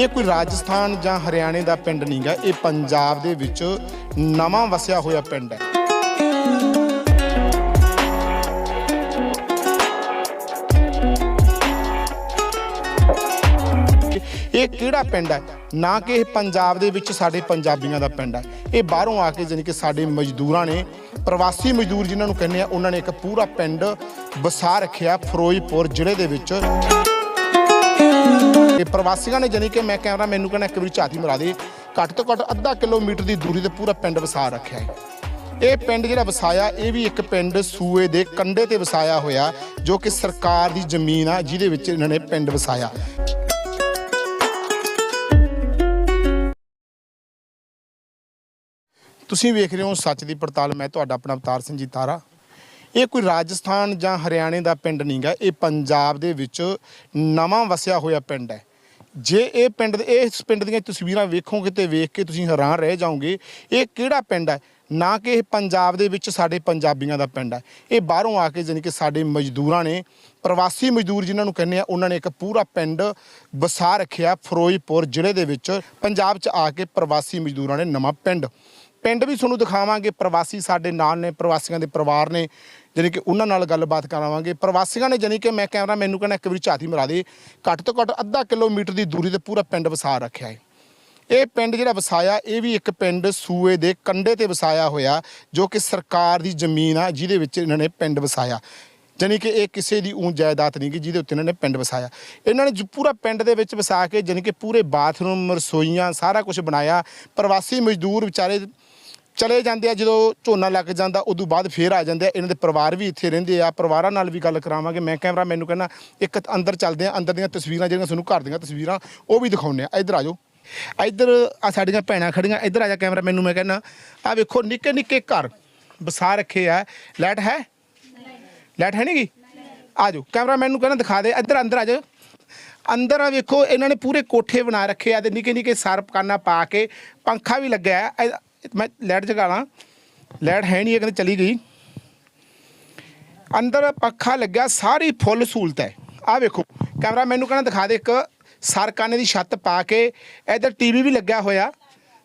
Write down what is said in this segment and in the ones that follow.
ਇਹ ਕੋਈ ਰਾਜਸਥਾਨ ਜਾਂ ਹਰਿਆਣੇ ਦਾ ਪਿੰਡ ਨਹੀਂਗਾ ਇਹ ਪੰਜਾਬ ਦੇ ਵਿੱਚ ਨਵਾਂ ਵਸਿਆ ਹੋਇਆ ਪਿੰਡ ਹੈ। ਇਹ ਕਿਹੜਾ ਪਿੰਡ ਹੈ? ਨਾ ਕਿ ਇਹ ਪੰਜਾਬ ਦੇ ਵਿੱਚ ਸਾਡੇ ਪੰਜਾਬੀਆਂ ਦਾ ਪਿੰਡ ਹੈ। ਇਹ ਬਾਹਰੋਂ ਆ ਕੇ ਜਾਣੀ ਕਿ ਸਾਡੇ ਮਜ਼ਦੂਰਾਂ ਨੇ, ਪ੍ਰਵਾਸੀ ਮਜ਼ਦੂਰ ਜਿਨ੍ਹਾਂ ਨੂੰ ਕਹਿੰਦੇ ਆ, ਉਹਨਾਂ ਨੇ ਇੱਕ ਪੂਰਾ ਪਿੰਡ ਵਸਾ ਰੱਖਿਆ ਫਿਰੋਜ਼ਪੁਰ ਜ਼ਿਲ੍ਹੇ ਦੇ ਵਿੱਚ। ਇਹ ਪ੍ਰਵਾਸੀਆਂ ਨੇ ਜਾਣੀ ਕਿ ਮੈਂ ਕੈਮਰਾ ਮੈਨੂੰ ਕਹਿੰਦਾ ਇੱਕ ਵਾਰੀ ਝਾਤੀ ਮਰਾ ਦੇ। ਘੱਟ ਤੋਂ ਘੱਟ ਅੱਧਾ ਕਿਲੋਮੀਟਰ ਦੀ ਦੂਰੀ ਤੇ ਪੂਰਾ ਪਿੰਡ ਵਸਾ ਰੱਖਿਆ ਹੈ। ਇਹ ਪਿੰਡ ਜਿਹੜਾ ਵਸਾਇਆ, ਇਹ ਵੀ ਇੱਕ ਪਿੰਡ ਸੂਏ ਦੇ ਕੰਢੇ ਤੇ ਵਸਾਇਆ ਹੋਇਆ, ਜੋ ਕਿ ਸਰਕਾਰ ਦੀ ਜ਼ਮੀਨ ਆ, ਜਿਹਦੇ ਵਿੱਚ ਇਹਨਾਂ ਨੇ ਪਿੰਡ ਵਸਾਇਆ। ਤੁਸੀਂ ਵੇਖ ਰਹੇ ਹੋ ਸੱਚ ਦੀ ਪੜਤਾਲ, ਮੈਂ ਤੁਹਾਡਾ ਆਪਣਾ ਅਵਤਾਰ ਸਿੰਘ ਜੀ ਤਾਰਾ। ਇਹ ਕੋਈ ਰਾਜਸਥਾਨ ਜਾਂ ਹਰਿਆਣੇ ਦਾ ਪਿੰਡ ਨਹੀਂਗਾ ਇਹ ਪੰਜਾਬ ਦੇ ਵਿੱਚ ਨਵਾਂ ਵਸਿਆ ਹੋਇਆ ਪਿੰਡ ਹੈ। ਜੇ ਇਹ ਪਿੰਡ ਦੇ ਇਸ ਪਿੰਡ ਦੀਆਂ ਤਸਵੀਰਾਂ ਵੇਖੋਗੇ ਤੇ ਵੇਖ ਕੇ ਤੁਸੀਂ ਹੈਰਾਨ ਰਹਿ ਜਾਓਗੇ, ਇਹ ਕਿਹੜਾ ਪਿੰਡ ਹੈ? ਨਾ ਕਿ ਇਹ ਪੰਜਾਬ ਦੇ ਵਿੱਚ ਸਾਡੇ ਪੰਜਾਬੀਆਂ ਦਾ ਪਿੰਡ ਹੈ। ਇਹ ਬਾਹਰੋਂ ਆ ਕੇ ਜਾਣੀ ਕਿ ਸਾਡੇ ਮਜ਼ਦੂਰਾਂ ਨੇ, ਪ੍ਰਵਾਸੀ ਮਜ਼ਦੂਰ ਜਿਨ੍ਹਾਂ ਨੂੰ ਕਹਿੰਦੇ ਆ, ਉਹਨਾਂ ਨੇ ਇੱਕ ਪੂਰਾ ਪਿੰਡ ਵਸਾ ਰੱਖਿਆ ਫਿਰੋਜ਼ਪੁਰ ਜ਼ਿਲ੍ਹੇ ਦੇ ਵਿੱਚ। ਪੰਜਾਬ 'ਚ ਆ ਕੇ ਪ੍ਰਵਾਸੀ ਮਜ਼ਦੂਰਾਂ ਨੇ ਨਵਾਂ ਪਿੰਡ। ਪਿੰਡ ਵੀ ਤੁਹਾਨੂੰ ਦਿਖਾਵਾਂਗੇ। ਪ੍ਰਵਾਸੀ ਸਾਡੇ ਨਾਲ ਨੇ, ਪ੍ਰਵਾਸੀਆਂ ਦੇ ਪਰਿਵਾਰ ਨੇ। ਜਾਣੀ ਕਿ ਉਹਨਾਂ ਨਾਲ ਗੱਲਬਾਤ ਕਰਾਵਾਂਗੇ। ਪ੍ਰਵਾਸੀਆਂ ਨੇ ਜਾਣੀ ਕਿ ਮੈਂ ਕੈਮਰਾ ਮੈਨੂੰ ਕਹਿੰਦਾ ਇੱਕ ਵਾਰੀ ਝਾਤੀ ਮਰਾ ਦੇ। ਘੱਟ ਤੋਂ ਘੱਟ ਅੱਧਾ ਕਿਲੋਮੀਟਰ ਦੀ ਦੂਰੀ ਤੇ ਪੂਰਾ ਪਿੰਡ ਵਸਾ ਰੱਖਿਆ ਹੈ। ਇਹ ਪਿੰਡ ਜਿਹੜਾ ਵਸਾਇਆ, ਇਹ ਵੀ ਇੱਕ ਪਿੰਡ ਸੂਏ ਦੇ ਕੰਢੇ ਤੇ ਵਸਾਇਆ ਹੋਇਆ, ਜੋ ਕਿ ਸਰਕਾਰ ਦੀ ਜ਼ਮੀਨ ਆ, ਜਿਹਦੇ ਵਿੱਚ ਇਹਨਾਂ ਨੇ ਪਿੰਡ ਵਸਾਇਆ। ਜਾਣੀ ਕਿ ਇਹ ਕਿਸੇ ਦੀ ਊਂ ਜਾਇਦਾਦ ਨਹੀਂ ਕਿ ਜਿਹਦੇ ਉੱਤੇ ਇਹਨਾਂ ਨੇ ਪਿੰਡ ਵਸਾਇਆ। ਇਹਨਾਂ ਨੇ ਜੋ ਪੂਰਾ ਪਿੰਡ ਦੇ ਵਿੱਚ ਵਸਾ ਕੇ ਜਾਣੀ ਕਿ ਪੂਰੇ ਬਾਥਰੂਮ, ਰਸੋਈਆਂ, ਸਾਰਾ ਕੁਝ ਬਣਾਇਆ। ਪ੍ਰਵਾਸੀ ਮਜ਼ਦੂਰ ਵਿਚਾਰੇ ਚਲੇ ਜਾਂਦੇ ਆ, ਜਦੋਂ ਝੋਨਾ ਲੱਗ ਜਾਂਦਾ, ਉਦੋਂ ਬਾਅਦ ਫੇਰ ਆ ਜਾਂਦੇ ਆ। ਇਹਨਾਂ ਦੇ ਪਰਿਵਾਰ ਵੀ ਇੱਥੇ ਰਹਿੰਦੇ ਆ। ਪਰਿਵਾਰਾਂ ਨਾਲ ਵੀ ਗੱਲ ਕਰਾਵਾਂਗੇ। ਮੈਂ ਕੈਮਰਾ ਮੈਨੂੰ ਕਹਿੰਦਾ, ਇੱਕ ਅੰਦਰ ਚੱਲਦੇ ਆ, ਅੰਦਰ ਦੀਆਂ ਤਸਵੀਰਾਂ ਜਿਹੜੀਆਂ ਤੁਹਾਨੂੰ ਘਰ ਦੀਆਂ ਤਸਵੀਰਾਂ, ਉਹ ਵੀ ਦਿਖਾਉਂਦੇ ਆ। ਇੱਧਰ ਆ ਜਾਓ। ਇੱਧਰ ਆ ਸਾਡੀਆਂ ਭੈਣਾਂ ਖੜੀਆਂ। ਇੱਧਰ ਆ ਜਾ ਕੈਮਰਾ, ਮੈਨੂੰ ਮੈਂ ਕਹਿੰਦਾ ਆ ਵੇਖੋ, ਨਿੱਕੇ ਨਿੱਕੇ ਘਰ ਵਸਾ ਰੱਖੇ ਆ। ਲਾਈਟ ਹੈ? ਲਾਈਟ ਹੈ ਨਹੀਂਗੀ? ਆ ਜਾਓ। ਕੈਮਰਾ ਮੈਨੂੰ ਕਹਿੰਦਾ, ਦਿਖਾ ਦੇ। ਇੱਧਰ ਅੰਦਰ ਆ ਜਾਓ। ਅੰਦਰ ਆ ਵੇਖੋ, ਇਹਨਾਂ ਨੇ ਪੂਰੇ ਕੋਠੇ ਬਣਾ ਰੱਖੇ ਆ ਤੇ ਨਿੱਕੇ ਨਿੱਕੇ ਸਰਪਕਾਨਾ ਪਾ ਕੇ, ਪੰਖਾ ਵੀ ਲੱਗਿਆ। ਮੈਂ ਲਾਈਟ ਜਗਾ ਲਾਂ। ਲੈਟ ਹੈ ਨਹੀਂ, ਇਹ ਕਹਿੰਦੇ ਚਲੀ ਗਈ। ਅੰਦਰ ਪੱਖਾ ਲੱਗਿਆ, ਸਾਰੀ ਫੁੱਲ ਸਹੂਲਤ ਹੈ। ਆ ਵੇਖੋ, ਕੈਮਰਾ ਮੈਨੂੰ ਕਹਿੰਦਾ ਦਿਖਾ ਦੇ ਇੱਕ ਸਰਕਾਨੇ ਦੀ ਛੱਤ ਪਾ ਕੇ, ਇੱਧਰ ਟੀਵੀ ਵੀ ਲੱਗਿਆ ਹੋਇਆ।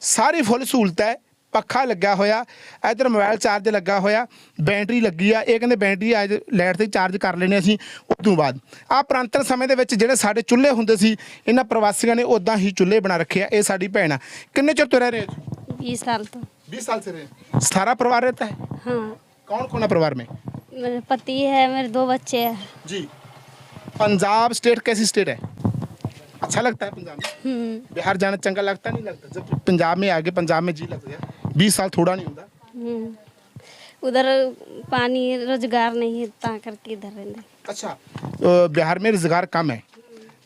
ਸਾਰੀ ਫੁੱਲ ਸਹੂਲਤ ਹੈ, ਪੱਖਾ ਲੱਗਾ ਹੋਇਆ, ਇੱਧਰ ਮੋਬਾਈਲ ਚਾਰਜ ਲੱਗਾ ਹੋਇਆ, ਬੈਟਰੀ ਲੱਗੀ ਆ। ਇਹ ਕਹਿੰਦੇ ਬੈਟਰੀ ਅੱਜ ਲਾਈਟ ਤੇ ਚਾਰਜ ਕਰ ਲੈਣੇ ਅਸੀਂ ਉਸ ਤੋਂ ਬਾਅਦ। ਆ ਪ੍ਰਾਂਤਨ ਸਮੇਂ ਦੇ ਵਿੱਚ ਜਿਹੜੇ ਸਾਡੇ ਚੁੱਲ੍ਹੇ ਹੁੰਦੇ ਸੀ, ਇਹਨਾਂ ਪ੍ਰਵਾਸੀਆਂ ਨੇ ਉਦਾਂ ਹੀ ਚੁੱਲ੍ਹੇ ਬਣਾ ਰੱਖੇ ਆ, ਇਹ ਸਾਡੀ ਭੈਣ ਆ। ਕਿੰਨੇ ਚਿਰ ਤੋਂ ਰਹਿ ਰਹੇ बीस साल तो। 20 साल से रहे। सारा परिवार रहता है? हाँ। कौन कौन है परिवार में? मेरे पति है मेरे दो बच्चे हैं। जी। पंजाब स्टेट कैसी स्टेट है? अच्छा लगता है पंजाब में? हम्म, बिहार जाना चंगा लगता नहीं लगता? जब पंजाब में आगे पंजाब में जी लग गया बीस साल थोड़ा नहीं होता। हम्म। उधर पानी रोज़गार नहीं है ता करके इधर रहने। अच्छा तो बिहार में रोज़गार कम है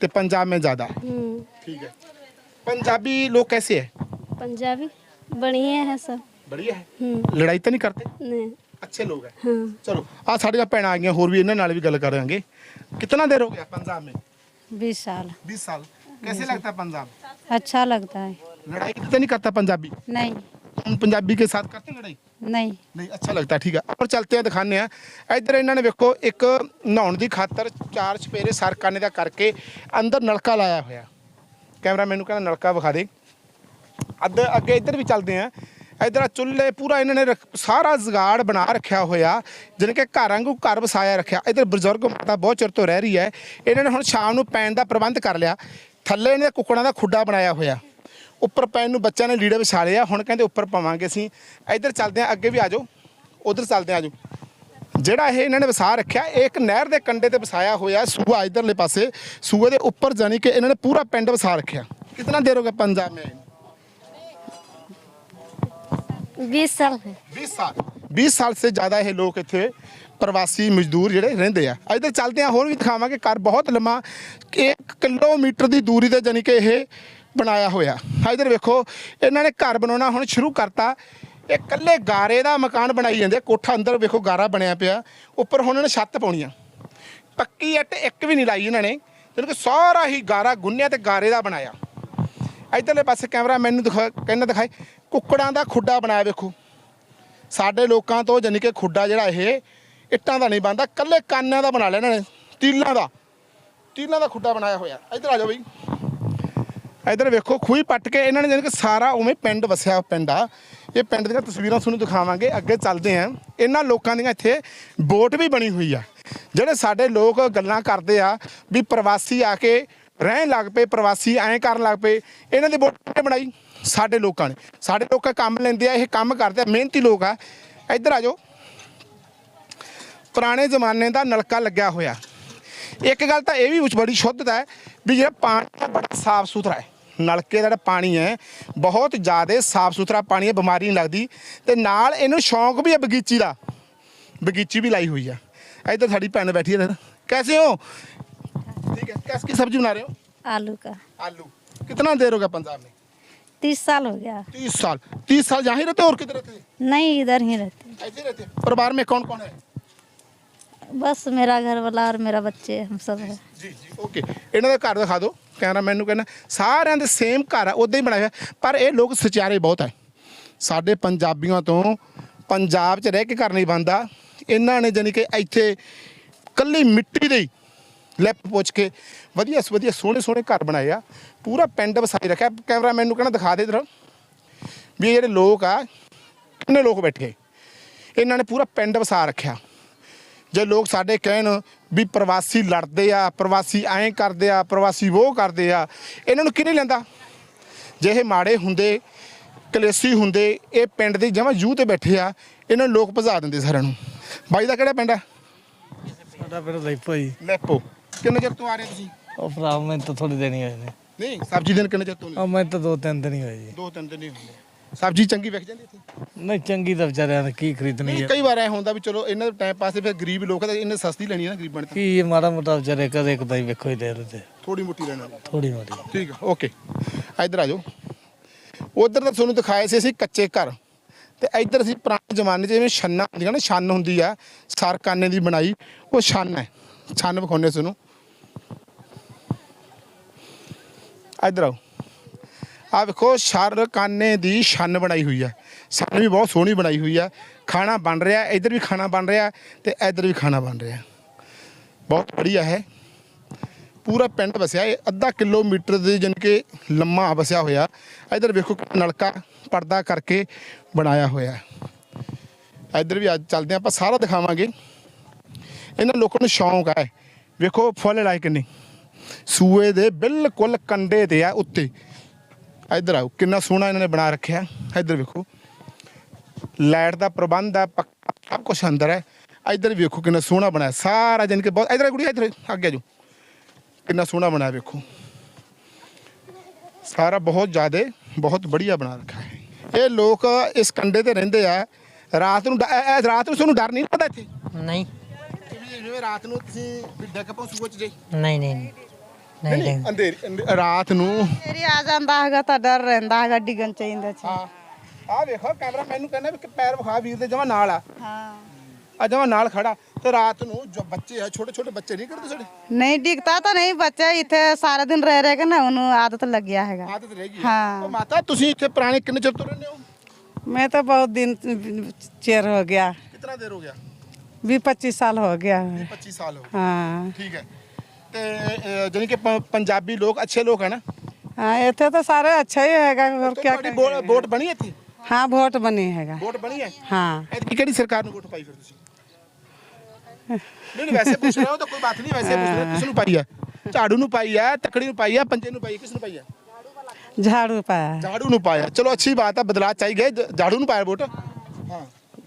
तो पंजाब में ज़्यादा। है हम्म, ठीक है। पंजाबी लोग कैसे है? पंजाबी? बढ़िया है सब बढ़िया है ਲੜਾਈ ਤਾਂ ਨਹੀਂ ਕਰਦੇ? नहीं ਅੱਛੇ ਲੋਕ ਹੈ। ਚਲੋ ਆ ਸਾਡੀਆਂ ਭੈਣਾਂ ਆ ਗਈਆਂ ਹੋਰ ਵੀ ਇਹਨਾਂ ਨਾਲ ਵੀ ਗੱਲ ਕਰਾਂਗੇ। ਕਿੰਨਾ ਦੇਰ ਹੋ ਗਿਆ ਪੰਜਾਬ ਮੇਂ बीस साल 20 ਸਾਲ। कैसे लगता है पंजाब अच्छा लगता है लड़ाई करते नहीं करता पंजाबी नहीं हम पंजाबी के साथ करते हैं ਨਹੀਂ। ਅੱਛਾ ਲੱਗਦਾ ਠੀਕ ਆ। ਪਰ ਚਲਤੇ ਆ ਦਿਖਾਣੇ ਆ ਇੱਧਰ ਇਹਨਾਂ ਨੇ ਵੇਖੋ ਇੱਕ ਨਹਾਉਣ ਦੀ ਖਾਤਰ ਚਾਰ ਚਪੇਰੇ ਸਰਕਾਨੇ ਦਾ ਕਰਕੇ ਅੰਦਰ ਨਲਕਾ ਲਾਇਆ ਹੋਇਆ। ਕੈਮਰਾ ਮੈਨੂੰ ਕਹਿੰਦਾ ਨਲਕਾ ਵਿਖਾ ਦੇ। ਅੱਧ ਅੱਗੇ ਇੱਧਰ ਵੀ ਚੱਲਦੇ ਆ। ਇਧਰ ਚੁੱਲ੍ਹੇ ਪੂਰਾ ਇਹਨਾਂ ਨੇ ਸਾਰਾ ਜ਼ਗਾੜ ਬਣਾ ਰੱਖਿਆ ਹੋਇਆ ਜਿਨ ਕਿ ਘਰ ਵਾਂਗੂ ਘਰ ਵਸਾਇਆ ਰੱਖਿਆ। ਇਧਰ ਬਜ਼ੁਰਗ ਮਾਤਾ ਬਹੁਤ ਚਿਰ ਤੋਂ ਰਹਿ ਰਹੀ ਹੈ। ਇਹਨਾਂ ਨੇ ਹੁਣ ਸ਼ਾਮ ਨੂੰ ਪੈਣ ਦਾ ਪ੍ਰਬੰਧ ਕਰ ਲਿਆ। ਥੱਲੇ ਇਹਨੇ ਕੁੱਕੜਾਂ ਦਾ ਖੁੱਡਾ ਬਣਾਇਆ ਹੋਇਆ। ਉੱਪਰ ਪੈਣ ਨੂੰ ਬੱਚਿਆਂ ਨੇ ਲੀੜੇ ਵਿਛਾ ਲਿਆ ਹੁਣ ਕਹਿੰਦੇ ਉੱਪਰ ਪਾਵਾਂਗੇ ਅਸੀਂ। ਇਧਰ ਚੱਲਦੇ ਆ, ਅੱਗੇ ਵੀ ਆ ਜਾਓ। ਉਧਰ ਚੱਲਦੇ ਆ ਜਾਓ। ਜਿਹੜਾ ਇਹ ਇਹਨਾਂ ਨੇ ਵਸਾ ਰੱਖਿਆ, ਇਹ ਇੱਕ ਨਹਿਰ ਦੇ ਕੰਢੇ ਤੇ ਵਸਾਇਆ ਹੋਇਆ ਸੂਆ ਇਧਰਲੇ ਪਾਸੇ। ਸੂਏ ਦੇ ਉੱਪਰ ਜਾਨੀ ਕਿ ਇਹਨਾਂ ਨੇ ਪੂਰਾ ਪਿੰਡ ਵਸਾ ਰੱਖਿਆ। ਕਿੰਨਾ ਦੇਰ ਹੋ ਗਿਆ ਪੰਜਾਬ ਮੇਂ 20 ਸਾਲ ਹੋਏ। ਸਾਲ। 20 ਸਾਲ ਸੇ ਜ਼ਿਆਦਾ ਇਹ ਲੋਕ ਇੱਥੇ ਪ੍ਰਵਾਸੀ ਮਜ਼ਦੂਰ ਜਿਹੜੇ ਰਹਿੰਦੇ ਆ। ਇਧਰ ਚੱਲਦੇ ਆ ਹੋਰ ਵੀ ਦਿਖਾਵਾਂਗੇ। ਘਰ ਬਹੁਤ ਲੰਮਾ 1 ਕਿਲੋਮੀਟਰ ਦੀ ਦੂਰੀ ਤੇ ਜਾਨੀ ਕਿ ਇਹ ਬਣਾਇਆ ਹੋਇਆ। ਇਧਰ ਵੇਖੋ, ਇਹਨਾਂ ਨੇ ਘਰ ਬਣਾਉਣਾ ਹੁਣ ਸ਼ੁਰੂ ਕਰਤਾ। ਇਹ ਇਕੱਲੇ ਗਾਰੇ ਦਾ ਮਕਾਨ ਬਣਾਈ ਜਾਂਦੇ ਕੋਠਾ ਅੰਦਰ ਵੇਖੋ ਗਾਰਾ ਬਣਿਆ ਪਿਆ। ਉੱਪਰ ਹੁਣ ਇਹਨਾਂ ਨੇ ਛੱਤ ਪਾਉਣੀਆਂ ਪੱਕੀ ਇੱਟ ਇੱਕ ਵੀ ਨਹੀਂ ਲਾਈ ਇਹਨਾਂ ਨੇ। ਕਿਉਂਕਿ ਸਾਰਾ ਹੀ ਗਾਰਾ ਗੁੰਨਿਆ ਤੇ ਗਾਰੇ ਦਾ ਬਣਾਇਆ। ਇਧਰਲੇ ਪਾਸੇ ਕੈਮਰਾ ਮੈਨੂੰ ਦਿਖਾ ਕਹਿੰਦਾ ਦਿਖਾਏ ਕੁੱਕੜਾਂ ਦਾ ਖੁੱਡਾ ਬਣਾਇਆ ਵੇਖੋ। ਸਾਡੇ ਲੋਕਾਂ ਤੋਂ ਜਾਨੀ ਕਿ ਖੁੱਡਾ ਜਿਹੜਾ ਇਹ, ਇੱਟਾਂ ਦਾ ਨਹੀਂ ਬਣਦਾ। ਕੱਲੇ ਕਾਨਿਆਂ ਦਾ ਬਣਾ ਲਿਆ ਇਹਨਾਂ ਨੇ, ਤੀਲਾਂ ਦਾ। ਤੀਲਾਂ ਦਾ ਖੁੱਡਾ ਬਣਾਇਆ ਹੋਇਆ। ਇੱਧਰ ਆ ਜਾਓ ਬਈ। ਇੱਧਰ ਵੇਖੋ, ਖੂਹੀ ਪੱਟ ਕੇ ਇਹਨਾਂ ਨੇ ਜਾਣੀ ਕਿ ਸਾਰਾ ਉਵੇਂ ਪਿੰਡ ਵਸਿਆ ਪਿੰਡ ਆ। ਇਹ ਪਿੰਡ ਦੀਆਂ ਤਸਵੀਰਾਂ ਤੁਹਾਨੂੰ ਦਿਖਾਵਾਂਗੇ, ਅੱਗੇ ਚੱਲਦੇ ਆਂ ਇਹਨਾਂ ਲੋਕਾਂ ਦੀਆਂ ਇੱਥੇ ਬੋਟ ਵੀ ਬਣੀ ਹੋਈ ਆ। ਜਿਹੜੇ ਸਾਡੇ ਲੋਕ ਗੱਲਾਂ ਕਰਦੇ ਆ ਵੀ ਪ੍ਰਵਾਸੀ ਆ ਕੇ ਰਹਿਣ ਲੱਗ ਪਏ, ਪ੍ਰਵਾਸੀ ਐਂ ਕਰਨ ਲੱਗ ਪਏ, ਇਹਨਾਂ ਦੀ ਬੋਟ ਬਣਾਈ? ਸਾਡੇ ਲੋਕਾਂ ਨੇ ਸਾਡੇ ਲੋਕ ਕੰਮ ਲੈਂਦੇ ਆ ਇਹ ਕੰਮ ਕਰਦੇ ਆ ਮਿਹਨਤੀ ਲੋਕ ਆ ਇੱਧਰ ਆ ਜਾਓ ਪੁਰਾਣੇ ਜ਼ਮਾਨੇ ਦਾ ਨਲਕਾ ਲੱਗਿਆ ਹੋਇਆ ਇੱਕ ਗੱਲ ਤਾਂ ਇਹ ਵੀ ਉਸ ਬੜੀ ਸ਼ੁੱਧਤਾ ਹੈ ਵੀ ਜਿਹੜਾ ਪਾਣੀ ਹੈ ਬੜਾ ਸਾਫ਼ ਸੁਥਰਾ ਹੈ ਨਲਕੇ ਦਾ ਜਿਹੜਾ ਪਾਣੀ ਹੈ ਬਹੁਤ ਜ਼ਿਆਦਾ ਸਾਫ਼ ਸੁਥਰਾ ਪਾਣੀ ਹੈ ਬਿਮਾਰੀ ਨਹੀਂ ਲੱਗਦੀ ਤੇ ਨਾਲ ਇਹਨੂੰ ਸ਼ੌਂਕ ਵੀ ਹੈ ਬਗੀਚੀ ਦਾ ਬਗੀਚੀ ਵੀ ਲਾਈ ਹੋਈ ਆ ਇੱਧਰ ਸਾਡੀ ਭੈਣ ਬੈਠੀ ਹੈ ਕੈਸੇ ਹੋ ठीक है कैस की सब्जी बना रहे हो आलू का आलू कितना देर हो गया पंजाब में तीस साल हो गया तीस साल तीस साल यहाँ ही रहते हो और किधर रहते हैं नहीं इधर ही रहते ऐसे ही रहते हैं परिवार में कौन कौन है बस मेरा घर वाला और मेरा बच्चे हम सब है ਜੀ ਜੀ ਓਕੇ ਇਹਨਾਂ ਦਾ ਘਰ ਦਿਖਾ ਦਿਓ ਕੈਮਰਾਮੈਨ ਨੂੰ ਕਹਿੰਦਾ ਸਾਰਿਆਂ ਦੇ ਸੇਮ ਘਰ ਆ ਉਦਾਂ ਹੀ ਬਣਾਇਆ ਹੋਇਆ। ਪਰ ਇਹ ਲੋਕ ਸਚਿਆਰੇ ਬਹੁਤ ਹੈ ਸਾਡੇ ਪੰਜਾਬੀਆਂ ਤੋਂ ਪੰਜਾਬ 'ਚ ਰਹਿ ਕੇ ਘਰ ਨਹੀਂ ਬਣਦਾ ਇਹਨਾਂ ਨੇ ਜਾਨੀ ਕਿ ਇੱਥੇ ਕੱਲੀ ਮਿੱਟੀ ਦੇ ਹੀ ਲਿਪ ਪੁੱਛ ਕੇ। ਵਧੀਆ ਵਧੀਆ ਸੋਹਣੇ ਸੋਹਣੇ ਘਰ ਬਣਾਏ ਆ। ਪੂਰਾ ਪਿੰਡ ਵਸਾਈ ਰੱਖਿਆ। ਕੈਮਰਾਮੈਨ ਨੂੰ ਕਹਿੰਦਾ ਦਿਖਾ ਦੇ ਇਧਰ। ਵੀ ਇਹ ਜਿਹੜੇ ਲੋਕ ਆ ਕਿੰਨੇ ਲੋਕ ਬੈਠੇ? ਇਹਨਾਂ ਨੇ ਪੂਰਾ ਪਿੰਡ ਵਸਾ ਰੱਖਿਆ। ਜੇ ਲੋਕ ਸਾਡੇ ਕਹਿਣ ਵੀ ਪ੍ਰਵਾਸੀ ਲੜਦੇ ਆ ਪ੍ਰਵਾਸੀ ਐਂ ਕਰਦੇ ਆ ਪ੍ਰਵਾਸੀ ਉਹ ਕਰਦੇ ਆ ਇਹਨਾਂ ਨੂੰ ਕਿਹਨੇ ਲੈਂਦਾ ਜੇ ਇਹ ਮਾੜੇ ਹੁੰਦੇ ਕਲੇਸੀ ਹੁੰਦੇ ਇਹ ਪਿੰਡ ਦੇ ਜਮਾਂ ਜੂਹ ਤੇ ਬੈਠੇ ਆ ਇਹਨਾਂ ਨੂੰ ਲੋਕ ਭਜਾ ਦਿੰਦੇ ਸਾਰਿਆਂ ਨੂੰ। ਬਾਈ ਦਾ ਕਿਹੜਾ ਪਿੰਡ ਆ? ਸਾਡਾ ਫਿਰ ਲੈਪੋ ਜੀ। ਲੈਪੋ। ਕਿੰਨੇ ਚਿਰ ਤੋਂ ਆ ਰਹੇ ਤੁਸੀਂ? ਉਹ ਭਰਾ ਮੈਂ ਤਾਂ ਥੋੜੀ ਦੇਣੀ ਹੋਏ ਨੇ। ਨਹੀਂ ਸਬਜ਼ੀ ਦਿਨ ਕਿੰਨੇ ਚਿਰ ਤੋਂ ਆ ਮੈਂ ਤਾਂ ਦੋ ਤਿੰਨ ਦਿਨ ਹੀ ਹੋਏ ਜੀ। ਦੋ ਤਿੰਨ ਦਿਨ ਨਹੀਂ ਹੁੰਦੇ ਸਬਜ਼ੀ ਚੰਗੀ ਵਿਕ ਜਾਂਦੀ ਇੱਥੇ? ਨਹੀਂ ਚੰਗੀ ਤਾਂ ਵਿਚਾਰਿਆਂ ਨੇ ਕੀ ਖਰੀਦਣੀ ਨਹੀਂ ਹੈ ਕਈ ਵਾਰ ਐ ਹੁੰਦਾ ਵੀ ਚਲੋ ਇਹਨਾਂ ਦੇ ਟਾਈਮ ਪਾਸੇ ਫਿਰ ਗਰੀਬ ਲੋਕ ਆ ਤਾਂ ਇਹਨੇ ਸਸਤੀ ਲੈਣੀ ਆ ਨਾ ਗਰੀਬਾਂ ਨੇ ਕੀ ਇਹ ਮਾੜਾ ਮੋਟਾ ਵਿਚਾਰੇ ਕਦੇ ਕਦਾਈ ਵੇਖੋ ਹੀ ਦੇ ਰਹੇ ਥੋੜੀ ਮੋਟੀ ਲੈਣਾ। ਥੋੜੀ ਮੋਟੀ। ਠੀਕ ਆ ਓਕੇ। ਇੱਧਰ ਆ ਜਾਓ। ਉਧਰ ਤਾਂ ਤੁਹਾਨੂੰ ਦਿਖਾਏ ਸੀ ਅਸੀਂ ਕੱਚੇ ਘਰ। ਤੇ ਇੱਧਰ ਅਸੀਂ ਪੁਰਾਣੇ ਜ਼ਮਾਨੇ 'ਚ ਜਿਵੇਂ ਛੰਨਾ ਹੁੰਦੀਆਂ ਨਾ ਛੰਨ ਹੁੰਦੀ ਆ ਸਰਕਾਨੇ ਦੀ ਬਣਾਈ ਉਹ ਛੰਨ ਹੈ। ਛੰਨ ਵਿਖਾਉਂਦੇ ਤੁਹਾਨੂੰ ਇੱਧਰ ਆਓ। ਆ ਵੇਖੋ ਸ਼ਰਕਾਨੇ ਦੀ ਛੰਨ ਬਣਾਈ ਹੋਈ ਆ। ਛੰਨ ਵੀ ਬਹੁਤ ਸੋਹਣੀ ਬਣਾਈ ਹੋਈ ਆ। ਖਾਣਾ ਬਣ ਰਿਹਾ, ਇੱਧਰ ਵੀ ਖਾਣਾ ਬਣ ਰਿਹਾ ਤੇ ਇੱਧਰ ਵੀ ਖਾਣਾ ਬਣ ਰਿਹਾ। ਬਹੁਤ ਵਧੀਆ ਹੈ। ਪੂਰਾ ਪਿੰਡ ਵਸਿਆ, ਇਹ ਅੱਧਾ ਕਿਲੋਮੀਟਰ ਦੇ ਜਾਣੀ ਕਿ ਲੰਮਾ ਵਸਿਆ ਹੋਇਆ। ਇਧਰ ਵੇਖੋ ਨਲਕਾ ਪਰਦਾ ਕਰਕੇ ਬਣਾਇਆ ਹੋਇਆ। ਇਧਰ ਵੀ ਅੱਜ ਚੱਲਦੇ ਹਾਂ ਆਪਾਂ, ਸਾਰਾ ਦਿਖਾਵਾਂਗੇ। ਇਹਨਾਂ ਲੋਕਾਂ ਨੂੰ ਸ਼ੌਂਕ ਹੈ ਵੇਖੋ ਫੁੱਲ ਲਾਏ ਕਿੰਨੇ। ਸੂਏ ਦੇ ਬਿਲਕੁਲ ਕੰਡੇ ਤੇ ਆ ਉੱਤੇ। ਇੱਧਰ ਆਓ, ਕਿੰਨਾ ਸੋਹਣਾ ਇਹਨਾਂ ਨੇ ਬਣਾ ਰੱਖਿਆ। ਇੱਧਰ ਵੇਖੋ। ਲਾਈਟ ਦਾ ਪ੍ਰਬੰਧ ਹੈ ਸਭ ਕੁਝ ਅੰਦਰ ਹੈ ਇੱਧਰ ਵੇਖੋ ਕਿੰਨਾ ਸੋਹਣਾ ਬਣਾਇਆ, ਸਾਰਾ ਜਾਣੀ ਕਿ ਬਹੁਤ, ਇੱਧਰ ਗੁੜੀਆ, ਇੱਧਰ ਅੱਗੇ ਆ ਜਾਓ। ਕਿੰਨਾ ਸੋਹਣਾ ਬਣਾਇਆ ਵੇਖੋ। ਸਾਰਾ ਬਹੁਤ ਜ਼ਿਆਦਾ, ਬਹੁਤ ਬੜੀਆ ਬਣਾ ਰੱਖਿਆ ਹੈ। ਇਹ ਲੋਕ ਇਸ ਕੰਡੇ ਤੇ ਰਹਿੰਦੇ ਆ। ਰਾਤ ਨੂੰ ਡ- ਰਾਤ ਨੂੰ ਤੁਹਾਨੂੰ ਡਰ ਨਹੀਂ ਲੱਗਦਾ ਇੱਥੇ? ਨਹੀਂ। ਜਿਵੇਂ ਰਾਤ ਨੂੰ ਤੁਸੀਂ ਵੀ ਡਿੱਗ ਪਓ ਸੂਏ ਚ ਜੇ? ਨਹੀਂ ਨਹੀਂ ਨਹੀਂ। ਨਹੀਂ ਨਹੀਂ ਰਾਤ ਨੂੰ। ਤੇਰੀ ਆ ਜਾਂਦਾ ਹੈਗਾ ਤਾਂ ਡਰ ਰਹਿੰਦਾ ਹੈਗਾ ਡਿੱਗਣ ਚਾਹੀਦਾ ਸੀ ਹਾਂ। ਆ ਵੇਖੋ ਕੈਮਰਾ ਮੈਨੂੰ ਕਹਿੰਦਾ ਵੀ ਪੈਰ ਵਿਖਾ ਵੀਰ ਦੇ ਜਮਾ ਨਾਲ ਆ। ਹਾਂ। ਆ ਜਮਾ ਨਾਲ ਖੜਾ। ਤੇ ਰਾਤ ਨੂੰ ਜੋ ਬੱਚੇ ਆ ਛੋਟੇ ਛੋਟੇ ਬੱਚੇ ਨਹੀਂ ਕਰਦੇ ਸਾਡੇ? ਨਹੀਂ ਡਿੱਗਤਾ ਤਾਂ ਨਹੀਂ ਬੱਚਾ ਇੱਥੇ ਸਾਰਾ ਦਿਨ ਰਹਿ ਰਹਿ ਕੇ ਨਾ ਉਹਨੂੰ ਆਦਤ ਲੱਗਿਆ ਹੈਗਾ। ਆਦਤ ਰਹਿ ਗਈ ਹਾਂ। ਉਹ ਮਾਤਾ ਤੁਸੀਂ ਇੱਥੇ ਪੁਰਾਣੇ ਕਿੰਨੇ ਚਿਰ ਤੋਂ ਰਹਿੰਦੇ ਹੋ? ਮੈਂ ਤਾਂ ਬਹੁਤ ਦਿਨ ਚਿਰ ਹੋ ਗਿਆ। ਕਿਤਨਾ ਦੇਰ ਹੋ ਗਿਆ? बीस पच्चीस साल हो गया 25 ਸਾਲ ਹੋ ਗਏ हाँ ਠੀਕ ਹੈ ਤੇ ਅਹ, ਜਾਣੀ ਕਿ ਪ- ਪੰਜਾਬੀ ਲੋਕ ਅੱਛੇ ਲੋਕ ਹੈ ਨਾ हाँ इतने तो सारे अच्छा ही हैगा और ਤੇ क्या ਤੁਹਾਡੀ ਵੋ- ਵੋਟ ਬਣੀ ਹੈ ਇੱਥੇ हाँ वोट बनी हैगा ਵੋਟ ਬਣੀ ਹੈ हाँ ਐਤਕੀ ਕਿਹੜੀ ਸਰਕਾਰ ਨੂੰ ਵੋਟ ਪਾਈ ਫਿਰ ਤੁਸੀਂ ਨਹੀਂ ਨਹੀਂ ਵੈਸੇ ਪੁੱਛ ਰਹੇ ਹੋ ਤਾਂ ਕੋਈ ਬਾਤ ਨਹੀਂ ਵੈਸੇ ਪੁੱਛ ਰਹੇ ਹੋ, ਕਿਸ ਨੂੰ ਪਾਈ ਹੈ ਝਾੜੂ ਨੂੰ ਪਾਈ ਹੈ ਤਕੜੀ ਨੂੰ ਪਾਈ ਹੈ ਪੰਜੇ ਨੂੰ ਪਾਈ ਹੈ ਕਿਸ ਨੂੰ ਪਾਈ ਹੈ झाड़ू पाया ਝਾੜੂ ਨੂੰ ਪਾਇਆ ਚਲੋ ਅੱਛੀ ਬਾਤ ਹੈ ਬਦਲਾਅ ਚਾਹੀਏ ਝ- ਝਾੜੂ ਨੂੰ ਪਾਇਆ ਵੋਟ ਹਾਂ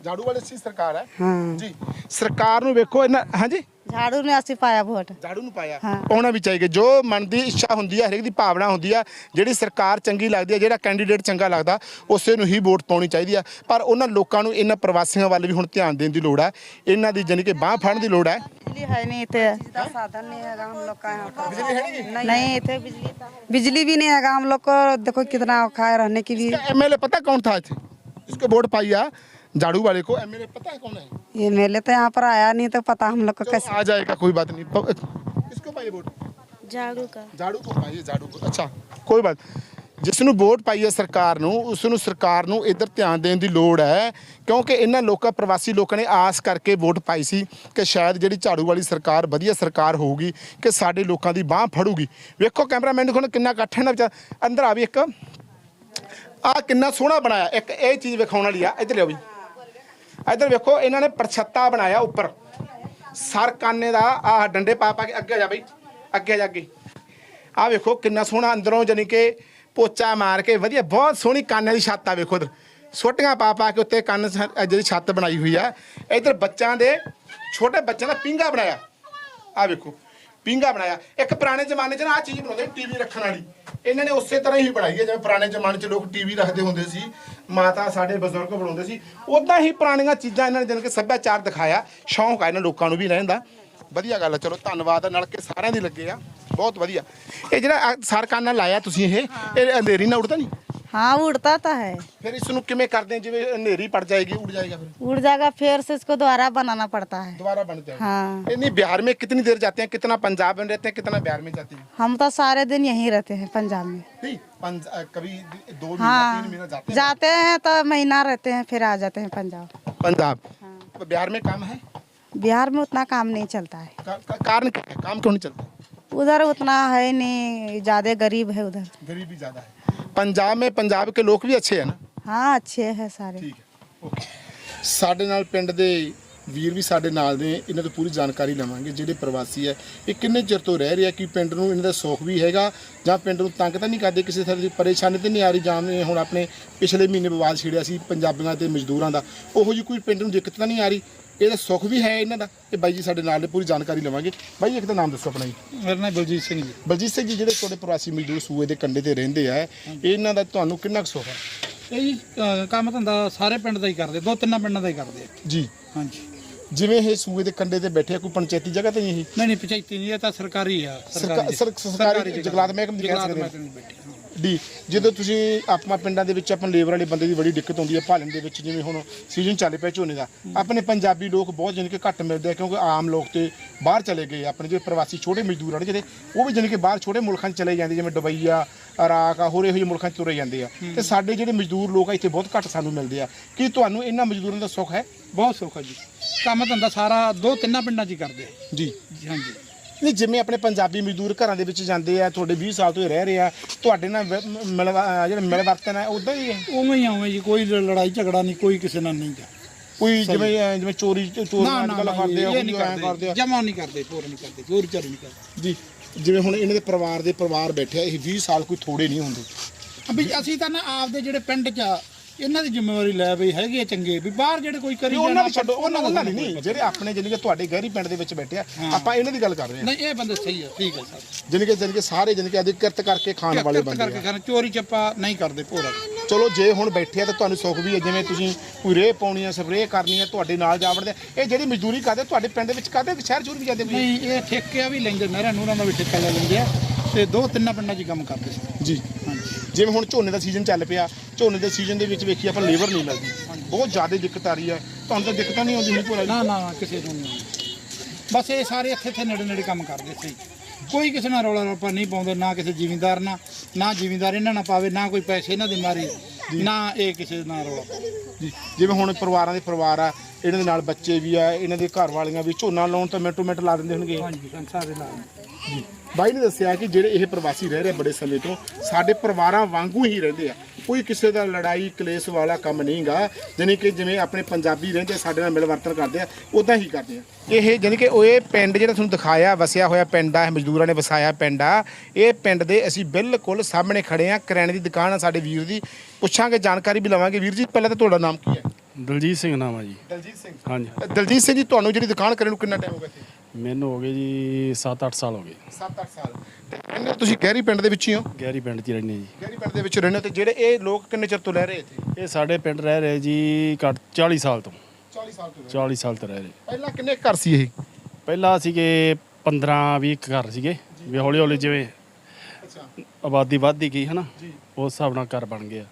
ਝਾੜੂ ਵਾਲੀ ਅੱਛੀ ਸਰਕਾਰ ਹੈ हाँ ਜੀ ਸਰਕਾਰ ਨੂੰ ਵੇਖੋ ਇਹਨਾਂ ਹਾਂਜੀ झाड़ू ने अस्सी पाया वोट ਝਾੜੂ ਨੂੰ ਪਾਇਆ ਹਾਂ। ਪਾਉਣਾ ਵੀ ਚਾਹੀਏ ਜੋ ਮਨ ਦੀ ਇੱਛਾ ਹੁੰਦੀ ਹੈ ਹਰੇਕ ਦੀ ਭਾਵਨਾ ਹੁੰਦੀ ਆ ਜਿਹੜੀ ਸਰਕਾਰ ਚੰਗੀ ਲੱਗਦੀ ਹੈ ਜਿਹੜਾ ਕੈਂਡੀਡੇਟ ਚੰਗਾ ਲੱਗਦਾ ਉਸੇ ਨੂੰ ਹੀ ਵੋਟ ਪਾਉਣੀ ਚਾਹੀਦੀ ਆ ਪਰ ਉਹਨਾਂ ਲੋਕਾਂ ਨੂੰ ਇਹਨਾਂ ਪ੍ਰਵਾਸੀਆਂ ਵੱਲ ਵੀ ਹੁਣ ਧਿਆਨ ਦੇਣ ਦੀ ਲੋੜ ਹੈ ਇਹਨਾਂ ਦੀ ਜਾਣੀ ਕਿ ਬਾਹ ਫੜਨ ਦੀ ਲੋੜ ਹੈ बिजली है नहीं इतने साधन नहीं हैगा हम लोग का यहाँ पर बिजली है नहीं नहीं इतने बिजली बिजली भी नहीं हैगा हम लोग को देखो कितना औखा है रहने की भी एमएलए पता है कौन था इथे इसको वोट पाई आ झाड़ू वाले को एमएलए पता है कौन है ये मेले तो यहाँ पर आया नहीं तो पता हम लोग को चलो, कैसे आ जाएगा कोई बात नहीं प- किसको पाई वोट झाड़ू का झाड़ू को पाई झाड़ू को अच्छा कोई बात ਜਿਸ ਨੂੰ ਵੋਟ ਪਾਈ ਹੈ ਸਰਕਾਰ ਨੂੰ ਉਸ ਨੂੰ ਸਰਕਾਰ ਨੂੰ ਇੱਧਰ ਧਿਆਨ ਦੇਣ ਦੀ ਲੋੜ ਹੈ ਕਿਉਂਕਿ ਇਹਨਾਂ ਲੋਕਾਂ ਪ੍ਰਵਾਸੀ ਲੋਕਾਂ ਨੇ ਆਸ ਕਰਕੇ ਵੋਟ ਪਾਈ ਸੀ ਕਿ ਸ਼ਾਇਦ ਜਿਹੜੀ ਝਾੜੂ ਵਾਲੀ ਸਰਕਾਰ ਵਧੀਆ ਸਰਕਾਰ ਹੋਊਗੀ ਕਿ ਸਾਡੇ ਲੋਕਾਂ ਦੀ ਬਾਹ ਫੜੂਗੀ ਵੇਖੋ ਕੈਮਰਾਮੈਨ ਨੂੰ ਕਿੰਨਾ ਇਕੱਠ ਹੈ ਨਾ ਵਿਚਾਰ ਅੰਦਰ ਆ ਵੀ ਇੱਕ ਆ ਕਿੰਨਾ ਸੋਹਣਾ ਬਣਾਇਆ ਇੱਕ ਇਹ ਚੀਜ਼ ਵਿਖਾਉਣ ਵਾਲੀ ਆ ਇੱਧਰ ਲਿਓ ਵੀ ਇੱਧਰ ਵੇਖੋ, ਇਹਨਾਂ ਨੇ ਪਰਛੱਤਾ ਬਣਾਇਆ ਉੱਪਰ। ਸਰ ਕਾਨੇ ਦਾ, ਆਹ ਡੰਡੇ ਪਾ ਪਾ ਕੇ ਅੱਗੇ ਜਾ ਬਈ, ਅੱਗੇ ਜਾ ਕੇ ਆਹ ਵੇਖੋ, ਕਿੰਨਾ ਸੋਹਣਾ ਅੰਦਰੋਂ ਜਾਨੀ ਕਿ ਪੋਚਾ ਮਾਰ ਕੇ, ਵਧੀਆ, ਬਹੁਤ ਸੋਹਣੀ ਕਾਨੇ ਦੀ ਛੱਤ ਆ ਵੇਖੋ ਉਧਰ ਛੋਟੀਆਂ ਪਾ ਪਾ ਕੇ ਉੱਤੇ ਕੰਨ ਸ- ਅਹ ਜਿਹੜੀ ਛੱਤ ਬਣਾਈ ਹੋਈ ਆ। ਇੱਧਰ ਬੱਚਿਆਂ ਦੇ, ਛੋਟੇ ਬੱਚਿਆਂ ਦਾ ਪਿੰਗਾ ਬਣਾਇਆ। ਆ ਵੇਖੋ, ਪਿੰਗਾ ਬਣਾਇਆ। ਇੱਕ ਪੁਰਾਣੇ ਜ਼ਮਾਨੇ 'ਚ ਨਾ ਆ ਚੀਜ਼ ਬਣਾਉਂਦੇ ਟੀਵੀ ਰੱਖਣ ਵਾਲੀ। ਇਹਨਾਂ ਨੇ ਉਸੇ ਤਰ੍ਹਾਂ ਹੀ ਬਣਾਈ ਹੈ, ਜਿਵੇਂ ਪੁਰਾਣੇ ਜ਼ਮਾਨੇ 'ਚ ਲੋਕ ਟੀਵੀ ਰੱਖਦੇ ਹੁੰਦੇ ਸੀ, ਮਾਤਾ ਸਾਡੇ ਬਜ਼ੁਰਗ ਬਣਾਉਂਦੇ ਸੀ। ਉਦਾਂ ਹੀ ਪੁਰਾਣੀਆਂ ਚੀਜ਼ਾਂ ਇਹਨਾਂ ਨੇ ਜਿਵੇਂ ਕਿ ਸੱਭਿਆਚਾਰ ਦਿਖਾਇਆ, ਸ਼ੌਂਕ ਆ ਇਹਨਾਂ ਲੋਕਾਂ ਨੂੰ ਵੀ ਰਹਿਣ ਦਾ। ਵਧੀਆ ਗੱਲ ਆ, ਚਲੋ ਧੰਨਵਾਦ ਨਾਲ ਕੇ ਸਾਰਿਆਂ ਦੀ ਲੱਗੇ ਆ, ਬਹੁਤ ਵਧੀਆ। ਇਹ ਜਿਹੜਾ ਸਰਕਾਰ ਨਾਲ ਲਾਇਆ ਤੁਸੀਂ ਇਹ ਇਹ ਅੰਧੇਰੀ ਨਾਲ ਉੜਦਾ ਨਹੀਂ? हाँ उड़ता तो है। फिर इस नुक्के में कर दे जब नेरी पड़ जाएगी उड़ जाएगा फिर। उड़ जाएगा फिर से इसको दोबारा बनाना पड़ता है। दोबारा बन जाएगा। हाँ। बिहार में कितनी देर जाते हैं? कितना पंजाब में रहते हैं कितना बिहार में जाते हैं? हम तो सारे दिन यहीं रहते हैं पंजाब में। कभी दो हाँ। महीना जाते, जाते हैं तो महीना रहते हैं फिर आ जाते हैं पंजाब। पंजाब? हाँ। तो बिहार में काम है? बिहार में उतना काम नहीं चलता है। कारण क्या है? काम क्यों नहीं चलता? उधर उतना है नहीं ज़्यादा गरीब है उधर। गरीबी ज़्यादा है। पंजाब में पंजाब के लोग भी अच्छे हैं ना हाँ अच्छे हैं सारे ਠੀਕ ਹੈ ਓਕੇ ਸਾਡੇ ਨਾਲ ਪਿੰਡ ਦੇ ਵੀਰ ਵੀ ਸਾਡੇ ਨਾਲ ਨੇ ਇਹਨਾਂ ਤੋਂ ਪੂਰੀ ਜਾਣਕਾਰੀ ਲਵਾਂਗੇ ਜਿਹੜੇ ਪ੍ਰਵਾਸੀ ਹੈ ਇਹ ਕਿੰਨੇ ਚਿਰ ਤੋਂ ਰਹਿ ਰਹੇ ਆ ਕਿ ਪਿੰਡ ਨੂੰ ਇਹਨਾਂ ਦਾ ਸੁੱਖ ਵੀ ਹੈਗਾ ਜਾਂ ਪਿੰਡ ਨੂੰ ਤੰਗ ਤਾਂ ਨਹੀਂ ਕਰਦੇ ਕਿਸੇ ਤਰ੍ਹਾਂ ਦੀ ਪਰੇਸ਼ਾਨੀ ਤੇ ਨਹੀਂ ਆ ਰਹੀ ਜਾਂ ਹੁਣ ਆਪਣੇ ਪਿਛਲੇ ਮਹੀਨੇ ਵਿਵਾਦ ਛਿੜਿਆ ਸੀ ਪੰਜਾਬੀਆਂ ਤੇ ਮਜ਼ਦੂਰਾਂ ਦਾ ਉਹੋ ਜਿਹੀ ਕੋਈ ਪਿੰਡ ਨੂੰ ਦਿੱਕਤ ਤਾਂ ਨਹੀਂ ਆ ਰਹੀ ਇਹਦਾ ਸੁੱਖ ਵੀ ਹੈ ਇਹਨਾਂ ਦਾ। ਇਹ ਬਾਈ ਜੀ ਸਾਡੇ ਨਾਲ ਨੇ ਪੂਰੀ ਜਾਣਕਾਰੀ ਲਵਾਂਗੇ। ਬਾਈ ਇੱਕ ਤਾਂ ਨਾਮ ਦੱਸੋ ਆਪਣਾ ਜੀ। ਮੇਰਾ ਨਾਮ ਬਲਜੀਤ ਸਿੰਘ ਜੀ। ਬਲਜੀਤ ਸਿੰਘ ਜੀ ਜਿਹੜੇ ਤੁਹਾਡੇ ਪ੍ਰਵਾਸੀ ਮਜ਼ਦੂਰ ਸੂਏ ਦੇ ਕੰਢੇ ਤੇ ਰਹਿੰਦੇ ਆ ਇਹਨਾਂ ਦਾ ਤੁਹਾਨੂੰ ਕਿੰਨਾ ਕੁ ਸੁੱਖ ਹੈ? ਇਹ ਜੀ ਕੰਮ ਧੰਦਾ ਸਾਰੇ ਪਿੰਡ ਦਾ ਹੀ ਕਰਦੇ ਦੋ ਤਿੰਨਾਂ ਪਿੰਡਾਂ ਦਾ ਹੀ ਕਰਦੇ ਆ। ਜੀ। ਹਾਂਜੀ। ਜਿਵੇਂ ਇਹ ਸੂਏ ਦੇ ਕੰਢੇ ਤੇ ਬੈਠੇ ਆ ਕੋਈ ਪੰਚਾਇਤੀ ਜਗ੍ਹਾ ਤੇ ਨਹੀਂ ਇਹ? ਨਹੀਂ ਨਹੀਂ ਪੰਚਾਇਤੀ ਨਹੀਂ ਇਹ ਤਾਂ ਸਰਕਾਰੀ ਆ ਸਰਕਾ- ਸਰ- ਸਰਕਾਰੀ। ਜੰਗਲਾਤ ਮਹਿਕਮੇ ਦੀ ਕਹਿ ਸਕਦੇ ਹਾਂ। ਮਹਿਕਮੇ ਦੀ ਬੈਠੀ, ਹਾਂ। ਡੀ ਜਦੋਂ ਤੁਸੀਂ ਆਪਾਂ ਪਿੰਡਾਂ ਦੇ ਵਿੱਚ ਆਪਾਂ ਲੇਬਰ ਵਾਲੇ ਬੰਦੇ ਦੀ ਬੜੀ ਦਿੱਕਤ ਆਉਂਦੀ ਹੈ ਭਾਲਣ ਦੇ ਵਿੱਚ ਜਿਵੇਂ ਹੁਣ ਸੀਜ਼ਨ ਚੱਲ ਪਿਆ ਝੋਨੇ ਦਾ ਆਪਣੇ ਪੰਜਾਬੀ ਲੋਕ ਬਹੁਤ ਜਾਣੀ ਕਿ ਘੱਟ ਮਿਲਦੇ ਆ ਕਿਉਂਕਿ ਆਮ ਲੋਕ ਤੇ ਬਾਹਰ ਚਲੇ ਗਏ ਆਪਣੇ ਜਿਹੜੇ ਪ੍ਰਵਾਸੀ ਛੋਟੇ ਮਜ਼ਦੂਰ ਹਨ ਜਿਹੜੇ ਉਹ ਵੀ ਜਾਣੀ ਕਿ ਬਾਹਰ ਛੋਟੇ ਮੁਲਕਾਂ 'ਚ ਚਲੇ ਜਾਂਦੇ ਜਿਵੇਂ ਦੁਬਈ ਆ ਇਰਾਕ ਆ ਹੋਰ ਇਹੋ ਜਿਹੇ ਮੁਲਕਾਂ 'ਚ ਤੁਰੇ ਜਾਂਦੇ ਆ। ਤੇ ਸਾਡੇ ਜਿਹੜੇ ਮਜ਼ਦੂਰ ਲੋਕ ਆ ਇੱਥੇ ਬਹੁਤ ਘੱਟ ਸਾਨੂੰ ਮਿਲਦੇ ਆ। ਕੀ ਤੁਹਾਨੂੰ ਇਹਨਾਂ ਮਜ਼ਦੂਰਾਂ ਦਾ ਸੁੱਖ ਹੈ? ਬਹੁਤ ਸੌਖਾ ਜੀ। ਕੰਮ ਧੰਦਾ ਸਾਰਾ ਦੋ ਤਿੰਨਾਂ ਪਿੰਡਾਂ 'ਚ ਹੀ ਕਰਦੇ ਆ। ਜੀ ਜੀ, ਹਾਂਜੀ। ਨਹੀਂ ਜਿਵੇਂ ਆਪਣੇ ਪੰਜਾਬੀ ਮਜ਼ਦੂਰ ਘਰਾਂ ਦੇ ਵਿੱਚ ਜਾਂਦੇ ਆ ਤੁਹਾਡੇ 20 ਸਾਲ ਤੋਂ ਹੀ ਰਹਿ ਰਹੇ ਆ ਤੁਹਾਡੇ ਨਾਲ ਵ- ਮ- ਮਿਲਵਾ ਜਿਹੜਾ ਮਿਲਵਰਤਨ ਹੈ ਉਦਾਂ ਹੀ ਹੈ ਉਵੇਂ ਹੀ ਆਵੇਂ ਜੀ ਕੋਈ ਲੜਾਈ ਝਗੜਾ ਨਹੀਂ ਕੋਈ ਕਿਸੇ ਨਾਲ ਨਹੀਂ ਗਾ ਕੋਈ ਜਿਵੇਂ ਅਹ, ਜਿਵੇਂ ਚੋਰੀ ਚੋਰੀ ਨਾ ਨਾ ਕਰਦੇ ਆ ਇਹ ਨਹੀਂ ਉਹ ਕਰਦੇ ਕਰਦੇ ਆ। ਜਮਾ ਨਹੀਂ ਕਰਦੇ ਚੋਰ ਨਹੀਂ ਕਰਦੇ ਚੋਰੀ ਚਾਰੀ ਨਹੀਂ ਕਰਦੇ। ਜੀ ਜਿਵੇਂ ਹੁਣ ਇਹਨਾਂ ਦੇ ਪਰਿਵਾਰ ਦੇ ਪਰਿਵਾਰ ਬੈਠੇ ਆ ਇਹ 20 ਸਾਲ ਕੋਈ ਥੋੜੇ ਨਹੀਂ ਹੁੰਦੇ। ਵੀ ਅਸੀਂ ਤਾਂ ਨਾ ਆਪਦੇ ਜਿਹੜੇ ਪਿੰਡ 'ਚ ਆ ਇਹਨਾਂ ਦੀ ਜ਼ਿੰਮੇਵਾਰੀ ਲੈ ਬਈ ਹੈਗੇ ਆ ਚੰਗੇ ਵੀ ਬਾਹਰ ਜਿਹੜੇ ਕੋਈ ਕਰੀ ਉਹਨਾਂ ਜਾਣਾ ਦੀ ਛੱਡੋ ਉਹਨਾਂ ਉਹਨਾਂ ਦੀ ਨਹੀਂ ਜਿਹੜੇ ਆਪਣੇ ਜਾਨੀ ਕਿ ਤੁਹਾਡੇ ਗਹਿਰੀ ਪਿੰਡ ਦੇ ਵਿੱਚ ਬੈਠੇ ਆ ਆਪਾਂ ਇਹਨਾਂ ਦੀ ਗੱਲ ਕਰ ਰਹੇ ਆ ਨਹੀਂ ਇਹ ਬੰਦੇ ਸਹੀ ਆ ਠੀਕ ਹੈ ਸਰ। ਜਾਨੀ ਕਿ ਜਾਨੀ ਕਿ ਸਾਰੇ ਜਾਨੀ ਕਿ ਅਧਿਕ੍ਰਿਤ ਕਰਕੇ ਖਾਣ ਵਾਲੇ ਕਿਰਤ ਬੰਦੇ ਕਰਕੇ ਆ ਖਾਣ ਚੋਰੀ ਚੱਪਾ ਨਹੀਂ ਕਰਦੇ ਭੋਰਾ। ਚਲੋ ਜੇ ਹੁਣ ਬੈਠੇ ਆ ਤਾਂ ਤੁਹਾਨੂੰ ਸੁੱਖ ਵੀ ਹੈ ਜਿਵੇਂ ਤੁਸੀਂ ਕੋਈ ਰੇਹ ਪਾਉਣੀ ਆ ਸਪਰੇਅ ਕਰਨੀ ਆ ਤੁਹਾਡੇ ਨਾਲ ਜਾ ਵੜਦੇ ਆ। ਇਹ ਜਿਹੜੀ ਮਜ਼ਦੂਰੀ ਕਰਦੇ ਤੁਹਾਡੇ ਪਿੰਡ ਦੇ ਵਿੱਚ ਕਰਦੇ ਸ਼ਹਿਰ ਚੂਰ ਵੀ ਜਾਂਦੇ ਵੀ ਨਹੀਂ ਇਹ ਠੇਕਿਆ ਵੀ ਲੈਂਦੇ ਨਹਿਰਾਂ ਨੂਰਾਂ ਦਾ ਵੀ ਠੇਕਾ ਲੈ ਲੈਂਦੇ ਆ ਤੇ ਦੋ ਤਿੰਨਾਂ ਪਿੰਡਾਂ 'ਚ ਹੀ ਕੰਮ ਕਰਦੇ ਸੀ ਜੀ। ਜਿਵੇਂ ਹੁਣ ਝੋਨੇ ਦਾ ਸੀਜ਼ਨ ਚੱਲ ਪਿਆ ਝੋਨੇ ਦੇ ਸੀਜ਼ਨ ਦੇ ਵਿੱਚ ਵੇਖੀ ਆਪਾਂ ਲੇਬਰ ਨਹੀਂ ਮਿਲਦੀ। ਬਹੁਤ ਜ਼ਿਆਦਾ ਦਿੱਕਤ ਆ ਰਹੀ ਹੈ ਤੁਹਾਨੂੰ ਤਾਂ ਦਿੱਕਤਾਂ ਨਹੀਂ ਆਉਂਦੀ ਭੋਰਾ ਜੀ? ਨਾ ਨਾ ਕਿਸੇ ਨੂੰ ਨਹੀਂ ਬਸ ਇਹ ਸਾਰੇ ਇੱਥੇ ਇੱਥੇ ਨੇੜੇ ਨੇੜੇ ਕੰਮ ਕਰਦੇ ਸੀ। ਕੋਈ ਕਿਸੇ ਨਾਲ ਰੌਲਾ ਰੱਪਾ ਨਹੀਂ ਪਾਉਂਦੇ ਨਾ ਕਿਸੇ ਜ਼ਿਮੀਂਦਾਰ ਨਾਲ ਨਾ ਜ਼ਿਮੀਂਦਾਰ ਇਹਨਾਂ ਨਾਲ ਪਾਵੇ ਨਾ ਕੋਈ ਪੈਸੇ ਇਹਨਾਂ ਦੀ ਮਾਰੀ ਨਾ ਇਹ ਕਿਸੇ ਨਾਲ ਰੌਲਾ ਜੀ ਜਿਵੇਂ ਹੁਣ ਪਰਿਵਾਰਾਂ ਦੇ ਪਰਿਵਾਰ ਆ ਇਹਨਾਂ ਦੇ ਨਾਲ ਬੱਚੇ ਵੀ ਆ ਇਹਨਾਂ ਦੇ ਘਰ ਵਾਲੀਆਂ ਵੀ ਝੋਨਾ ਲਾਉਣ ਤਾਂ ਮਿੰਟੋ ਮਿੰਟ ਲਾ ਦਿੰਦੇ ਹੋਣਗੇ। ਹਾਂਜੀ ਸੰਸਾਰ ਦੇ ਨਾਲ। ਜੀ। ਬਾਈ ਨੇ ਦੱਸਿਆ ਕਿ ਜਿਹੜੇ ਇਹ ਪ੍ਰਵਾਸੀ ਰਹਿ ਰਹੇ ਬੜੇ ਸਮੇਂ ਤੋਂ ਸਾਡੇ ਪਰਿਵਾਰਾਂ ਵਾਂਗੂ ਹੀ ਰਹਿੰਦੇ ਆ। ਕੋਈ ਕਿਸੇ ਦਾ ਲੜਾਈ ਕਲੇਸ਼ ਵਾਲਾ ਕੰਮ ਨਹੀਂਗਾ। ਜਾਣੀ ਕਿ ਜਿਵੇਂ ਆਪਣੇ ਪੰਜਾਬੀ ਰਹਿੰਦੇ ਸਾਡੇ ਨਾਲ ਮਿਲਵਰਤਨ ਕਰਦੇ ਆ ਉਦਾਂ ਹੀ ਕਰਦੇ ਆ। ਇਹ ਜਾਣੀ ਕਿ ਉਹ ਇਹ ਪਿੰਡ ਜਿਹੜਾ ਤੁਹਾਨੂੰ ਦਿਖਾਇਆ ਵਸਿਆ ਹੋਇਆ ਪਿੰਡ ਆ ਇਹ ਮਜ਼ਦੂਰਾਂ ਨੇ ਵਸਾਇਆ ਪਿੰਡ ਆ ਇਹ ਪਿੰਡ ਦੇ ਅਸੀਂ ਬਿਲਕੁਲ ਸਾਹਮਣੇ ਖੜੇ ਆ ਕਰਿਆਨੇ ਦੀ ਦੁਕਾਨ ਆ ਸਾਡੇ ਵੀਰ ਦੀ। ਪੁੱਛਾਂਗੇ ਜਾਣਕਾਰੀ ਵੀ ਲਵਾਂਗੇ। ਵੀਰ ਜੀ ਪਹਿਲਾਂ ਤਾਂ ਤੁਹਾਡਾ ਨਾਮ ਕੀ ਹੈ? ਦਲਜੀਤ ਸਿੰਘ ਨਾਮ ਆ ਜੀ। ਦਲਜੀਤ ਸਿੰਘ। ਹਾਂਜੀ। ਦਲਜੀਤ ਸਿੰਘ ਜੀ ਤੁਹਾਨੂੰ ਜਿਹੜੀ ਦੁਕਾਨ ਕਰਨ ਨੂੰ ਕਿੰਨਾ ਟਾਈਮ ਹੋ ਗਿਆ ਇੱਥੇ? ਮੈਨੂੰ ਹੋ ਗਏ ਜੀ 7-8 ਸਾਲ ਹੋ ਗਏ। 7-8 ਸਾਲ। ਤੇ ਇਹਨੇ ਤੁਸੀਂ ਗਹਿਰੀ ਪਿੰਡ ਦੇ ਵਿੱਚ ਹੀ ਹੋ? ਗਹਿਰੀ ਪਿੰਡ 'ਚ ਹੀ ਰਹਿੰਦੇ ਜੀ। ਗਹਿਰੀ ਪਿੰਡ ਦੇ ਵਿੱਚ ਰਹਿੰਦੇ ਹੋ ਤੇ ਜਿਹੜੇ ਇਹ ਲੋਕ ਕਿੰਨੇ ਚਿਰ ਤੋਂ ਰਹਿ ਰਹੇ ਇੱਥੇ? ਇਹ ਸਾਡੇ ਪਿੰਡ ਰਹਿ ਰਹੇ ਜੀ ਘੱਟ 40 ਸਾਲ ਤੋਂ। 40 ਸਾਲ ਤੋਂ 40 ਸਾਲ ਤੋਂ ਰਹਿ ਰਹੇ। ਪਹਿਲਾਂ ਕਿੰਨੇ ਘਰ ਸੀ ਇਹ? ਪਹਿਲਾਂ ਸੀਗੇ 15-20 ਘਰ ਸੀਗੇ ਵੀ ਹੌਲੀ ਹੌਲੀ ਜਿਵੇਂ ਅੱਛਾ। ਆਬਾਦੀ ਵੱਧਦੀ ਗਈ ਹਨਾ? ਉਸ ਹਿਸਾਬ ਨਾਲ ਘਰ ਬਣ ਗਿਆ।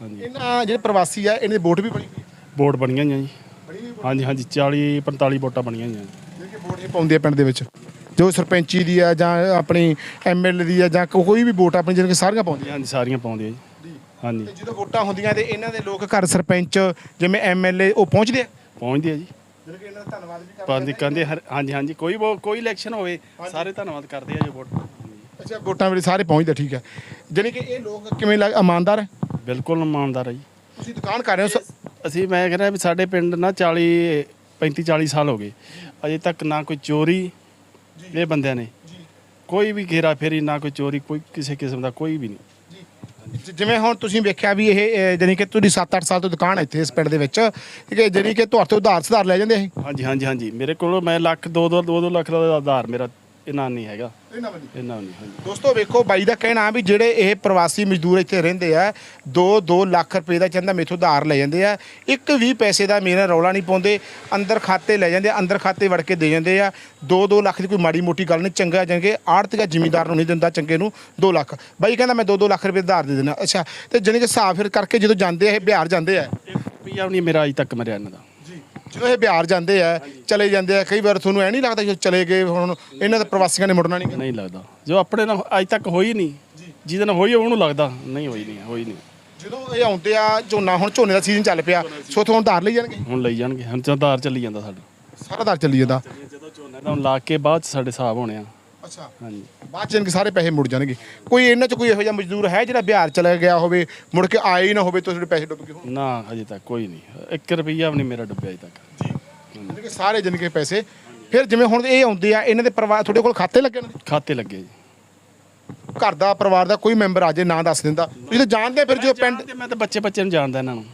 ਹਾਂਜੀ। ਇਹਨਾਂ ਜਿਹੜੇ ਪ੍ਰਵਾਸੀ ਆ ਇਹਨਾਂ ਦੀ ਵੋਟ ਵੀ ਬਣੀ ਹੋਈ ਬੋਰਡ ਬਣੀਆਂ ਹੋਈਆਂ ਜੀ। ਬਣੀ ਹੋਈ ਹਾਂਜੀ ਹਾਂਜੀ 40 45 ਵੋਟਾਂ ਬਣੀਆਂ ਹੋਈਆਂ। ਜੀ। ਪਾਉਂਦੇ ਆ ਪਿੰਡ ਦੇ ਵਿੱਚ। ਜੋ ਸਰਪੰਚੀ ਦੀ ਆ ਜਾਂ ਆਪਣੀ ਐਮਐਲਏ ਦੀ ਆ ਜਾਂ ਕੋਈ ਵੀ ਵੋਟ ਆਪਣੀ ਜਿਹੜੇ ਕਿ ਸਾਰੀਆਂ ਪਾਉਂਦੇ ਹਾਂਜੀ ਸਾਰੀਆਂ ਪਾਉਂਦੇ ਆ ਜੀ। ਹਾਂਜੀ। ਤੇ ਜਦੋਂ ਵੋਟਾਂ ਹੁੰਦੀਆਂ ਤੇ ਇਹਨਾਂ ਦੇ ਲੋਕ ਘਰ ਸਰਪੰਚ ਜਿਵੇਂ ਐਮਐਲਏ ਉਹ ਪਹੁੰਚਦੇ ਆ? ਪਹੁੰਚਦੇ ਆ ਜੀ। ਜਿਹੜੇ ਕਿ ਇਹਨਾਂ ਦਾ ਧੰਨਵਾਦ ਵੀ ਪਾਉਂਦੇ ਕਹਿੰਦੇ ਹਾਂਜੀ ਹਾਂਜੀ ਕੋਈ ਕੋਈ ਇਲੈਕਸ਼ਨ ਹੋਵੇ ਸਾਰੇ ਧੰਨਵਾਦ ਕਰਦੇ ਆ ਜੀ ਵੋਟ ਅੱਛਾ ਵੋਟਾਂ ਵੇਲੇ ਸਾਰੇ ਪਹੁੰਚਦੇ ਠੀਕ ਹੈ। ਜਾਣੀ ਕਿ ਇਹ ਲੋਕ ਕਿਵੇਂ ਲੱਗ ਇਮਾਨਦਾਰ ਹੈ? ਬਿਲਕੁਲ ਇਮਾਨਦਾਰ ਆ ਜੀ। ਤੁਸੀਂ ਦੁਕਾਨ ਕਰ ਰਹੇ ਹੋ ਅਸੀਂ ਮੈਂ ਕਹਿੰਦਾ ਵੀ ਸਾਡੇ ਪਿੰਡ ਨਾ 40 35 40 ਸਾਲ ਹੋ ਗਏ। ਅਜੇ ਤੱਕ ਨਾ ਕੋਈ ਚੋਰੀ ਇਹ ਬੰਦਿਆਂ ਨੇ। ਕੋਈ ਵੀ ਘੇਰਾ ਫੇਰੀ ਨਾ ਕੋਈ ਚੋਰੀ ਕੋਈ ਕਿਸੇ ਕਿਸਮ ਦਾ ਕੋਈ ਵੀ ਨਹੀਂ। ਜ- ਜਿਵੇਂ ਹੁਣ ਤੁਸੀਂ ਵੇਖਿਆ ਵੀ ਇਹ ਇਹ ਜਾਣੀ ਕਿ ਤੁਹਾਡੀ 7-8 ਸਾਲ ਤੋਂ ਦੁਕਾਨ ਹੈ ਇੱਥੇ ਇਸ ਪਿੰਡ ਦੇ ਵਿੱਚ ਠੀਕ ਹੈ ਜਾਣੀ ਕਿ ਤੁਹਾਡੇ ਤੋਂ ਉਧਾਰ ਸੁਧਾਰ ਲੈ ਜਾਂਦੇ ਇਹ? ਹਾਂਜੀ ਹਾਂਜੀ ਹਾਂਜੀ। ਮੇਰੇ ਕੋਲ ਮੈਂ ਲੱਖ 2 2 2 ਲੱਖ ਦਾ ਆਧਾਰ ਮੇਰਾ ਇਹਨਾਂ ਨਹੀਂ ਹੈਗਾ। ਇਹਨਾਂ ਨਹੀਂ। ਹਾਂਜੀ। ਦੋਸਤੋ ਵੇਖੋ ਬਾਈ ਦਾ ਕਹਿਣਾ ਵੀ ਜਿਹੜੇ ਇਹ ਪ੍ਰਵਾਸੀ ਮਜ਼ਦੂਰ ਇੱਥੇ ਰਹਿੰਦੇ ਆ 2-2 ਲੱਖ ਰੁਪਏ ਦਾ ਚੰਦਾ ਮੇਥੋਂ ਉਧਾਰ ਲੈ ਜਾਂਦੇ ਆ। ਇੱਕ ਵੀ ਪੈਸੇ ਦਾ ਮੇਰਾ ਰੌਲਾ ਨਹੀਂ ਪਾਉਂਦੇ। ਅੰਦਰ ਖਾਤੇ ਲੈ ਜਾਂਦੇ ਆ, ਅੰਦਰ ਖਾਤੇ ਵੜ ਕੇ ਦੇ ਜਾਂਦੇ ਆ। 2-2 ਲੱਖ ਦੀ ਕੋਈ ਮਾੜੀ ਮੋਟੀ ਗੱਲ ਨਹੀਂ ਚੰਗਾ ਜਾਣਗੇ ਆੜਤੀਆ ਜ਼ਿਮੀਂਦਾਰ ਨੂੰ ਨਹੀਂ ਦਿੰਦਾ ਚੰਗੇ ਨੂੰ 2 ਲੱਖ। ਬਾਈ ਕਹਿੰਦਾ ਮੈਂ 2-2 ਲੱਖ ਰੁਪਏ ਉਧਾਰ ਦੇ ਦੇਣਾ ਅੱਛਾ ਤੇ ਜਾਣੀ ਕਿ ਹਿਸਾਬ ਫਿਰ ਕਰਕੇ ਜਦੋਂ ਜਾਂਦੇ ਆ ਇਹ ਬਿਹਾਰ ਜਾਂਦੇ ਆ। ਵੀ ਨਹੀਂ ਮੇਰਾ ਅਜੇ ਤੱਕ ਮਰਿਆ ਇਹਨਾਂ ਦਾ। ਜਦੋਂ ਇਹ ਬਿਹਾਰ ਜਾਂਦੇ ਆ ਚਲੇ ਜਾਂਦੇ ਆ ਕਈ ਵਾਰ ਤੁਹਾਨੂੰ ਐ ਨਹੀਂ ਲੱਗਦਾ ਕਿ ਚਲੇ ਗਏ ਹੁਣ ਇਹਨਾਂ ਦੇ ਪ੍ਰਵਾਸੀਆਂ ਨੇ ਮੁੜਨਾ ਨਹੀਂ ਨਹੀਂ ਲੱਗਦਾ। ਜੋ ਆਪਣੇ ਨਾਲ ਅਜੇ ਤੱਕ ਹੋਈ ਨਹੀਂ ਜਿਹਦੇ ਨਾਲ ਹੋਈ ਉਹਨੂੰ ਲੱਗਦਾ ਨਹੀਂ ਹੋਈ ਨਹੀਂ ਹੋਈ ਨਹੀਂ। ਜਦੋਂ ਇਹ ਆਉਂਦੇ ਆ ਝੋਨਾ ਹੁਣ ਝੋਨੇ ਦਾ ਸੀਜ਼ਨ ਚੱਲ ਪਿਆ ਸੋ ਤੁਹਾਨੂੰ ਉਧਾਰ ਲਈ ਜਾਣਗੇ? ਹੁਣ ਲਈ ਜਾਣਗੇ ਹੁਣ ਤਾਂ ਆਧਾਰ ਚੱਲੀ ਜਾਂਦਾ ਸਾਡਾ। ਸਾਰਾ ਉਧਾਰ ਚੱਲੀ ਜਾਂਦਾ। ਜਦੋਂ ਝੋਨੇ ਦਾ ਹੁਣ ਲਾ ਕੇ ਬਾਅਦ ਸਾਡੇ ਹਿਸਾਬ ਹੋਣੇ ਆ। ਅੱਛਾ। ਹਾਂਜੀ। ਬਾਅਦ ਚ ਕਿ ਸਾਰੇ ਪੈਸੇ ਮੁੜ ਜਾਣਗੇ। ਕੋਈ ਇਹਨਾਂ ਚ ਕੋਈ ਇਹੋ ਜਿਹਾ ਮਜ਼ਦੂਰ ਹੈ ਜਿਹੜਾ ਬਿਹਾਰ ਚਲਾ ਗਿਆ ਹੋਵੇ ਮੁੜ ਕੇ ਆਏ ਹੀ ਨਾ ਹੋਵੇ ਤਾਂ ਤੁਹਾਡੇ ਪੈਸੇ ਡੁੱਬ ਗਏ ਹੋਣ? ਨਾ ਅਜੇ ਤੱਕ ਕੋਈ ਨਹੀਂ। 1 ਰੁਪਈਆ ਵੀ ਨਹੀਂ ਮੇਰਾ ਡੁੱਬਿਆ ਅਜੇ ਤੱਕ। ਕਿ ਸਾਰੇ ਜਾਣੀ ਕਿ ਪੈਸੇ। ਫਿਰ ਜਿਵੇਂ ਹੁਣ ਇਹ ਆਉਂਦੇ ਆ ਇਹਨਾਂ ਦੇ ਪਰਿਵਾਰ ਤੁਹਾਡੇ ਕੋਲ ਖਾਤੇ ਲੱਗੇ ਨੇ ਖਾਤੇ ਲੱਗੇ ਜੀ। ਘਰ ਦਾ ਪਰਿਵਾਰ ਦਾ ਕੋਈ ਮੈਂਬਰ ਆ ਜੇ ਨਾਂ ਦੱਸ ਦਿੰਦਾ। ਤੁਸੀਂ ਤਾਂ ਜਾਣਦੇ ਫਿਰ ਜੋ ਪਿੰਡ ਜਾਣਦੇ, ਮੈਂ ਤਾਂ ਬੱਚੇ ਬੱਚੇ ਨੂੰ ਜਾਣਦਾ ਇਹਨਾਂ ਨੂੰ।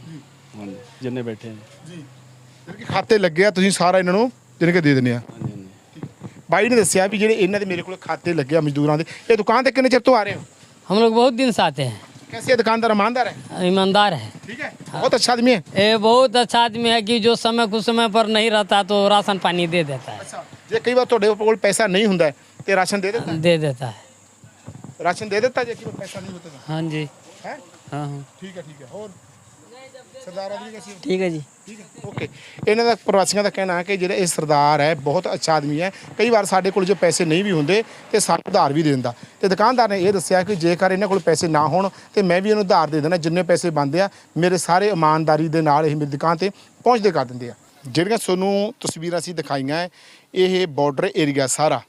ਹਾਂਜੀ ਜਿੰਨੇ ਬੈਠੇ ਜੀ। ਕਿ ਖਾਤੇ ਲੱਗੇ ਆ ਤੁਸੀਂ ਸਾਰਾ ਇਹਨਾਂ ਨੂੰ ਜਾਣੀ ਕਿ ਦੇ ਦਿੰਦੇ ਆ। ਬਾਈ ਨੇ ਦੱਸਿਆ ਵੀ ਜਿਹੜੇ ਇਹਨਾਂ ਦੇ ਮੇਰੇ ਕੋਲ ਖਾਤੇ ਲੱਗੇ ਆ ਮਜ਼ਦੂਰਾਂ ਦੇ ਇਹ ਦੁਕਾਨ ਤੇ ਕਿੰਨੇ ਚਿਰ ਤੋਂ ਆ ਰਹੇ ਹੋ हम लोग बहुत दिन से आते हैं कैसे है दुकानदार ईमानदार है ईमानदार है ठीक है बहुत अच्छा आदमी है ये बहुत अच्छा आदमी है कि जो समय कुछ समय पर नहीं रहता तो राशन पानी दे देता है ਜੇ ਕਈ ਵਾਰ ਤੁਹਾਡੇ ਕੋਲ ਪੈਸਾ ਨਹੀਂ ਹੁੰਦਾ ਹੈ, ਤੇ ਰਾਸ਼ਨ ਦੇ ਦਿੰਦਾ दे देता है ਹੈ? ਰਾਸ਼ਨ ਦੇ ਦਿੱਤਾ ਜੇ ਕਿ ਪੈਸਾ ਨਹੀਂ ਹੁੰਦਾ हाँ जी ਹੈ हाँ हाँ ਠੀਕ ਹੈ ਠੀਕ ਹੈ ਹੋਰ ਸਰਦਾਰ ਆਦਮੀ ਕਸੀ ਠੀਕ ਹੈ ਜੀ। ਓਕੇ। ਇਹਨਾਂ ਦਾ ਪ੍ਰਵਾਸੀਆਂ ਦਾ ਕਹਿਣਾ ਹੈ ਕਿ ਜਿਹੜਾ ਇਹ ਸਰਦਾਰ ਹੈ ਬਹੁਤ ਅੱਛਾ ਆਦਮੀ ਹੈ। ਕਈ ਵਾਰ ਸਾਡੇ ਕੋਲ ਜੋ ਪੈਸੇ ਨਹੀਂ ਵੀ ਹੁੰਦੇ ਤੇ ਸਾਨੂੰ ਉਧਾਰ ਵੀ ਦੇ ਦਿੰਦਾ। ਤੇ ਦੁਕਾਨਦਾਰ ਨੇ ਇਹ ਦੱਸਿਆ ਕਿ ਜੇਕਰ ਇਹਨਾਂ ਕੋਲ ਪੈਸੇ ਨਾ ਹੋਣ ਤੇ ਮੈਂ ਵੀ ਇਹਨੂੰ ਉਧਾਰ ਦੇ ਦੇਣਾ ਜਿੰਨੇ ਪੈਸੇ ਬੰਦੇ ਆ ਮੇਰੇ ਸਾਰੇ ਇਮਾਨਦਾਰੀ ਦੇ ਨਾਲ ਇਹ ਮੇਰੀ ਦੁਕਾਨ ਤੇ ਪਹੁੰਚਦੇ ਕਰ ਦਿੰਦੇ ਆ। ਜਿਹੜੀਆਂ ਤੁਹਾਨੂੰ ਤਸਵੀਰਾਂ ਅਸੀਂ ਦਿਖਾਈਆਂ ਇਹ ਬਾਰਡਰ ਏਰੀਆ ਸਾਰਾ।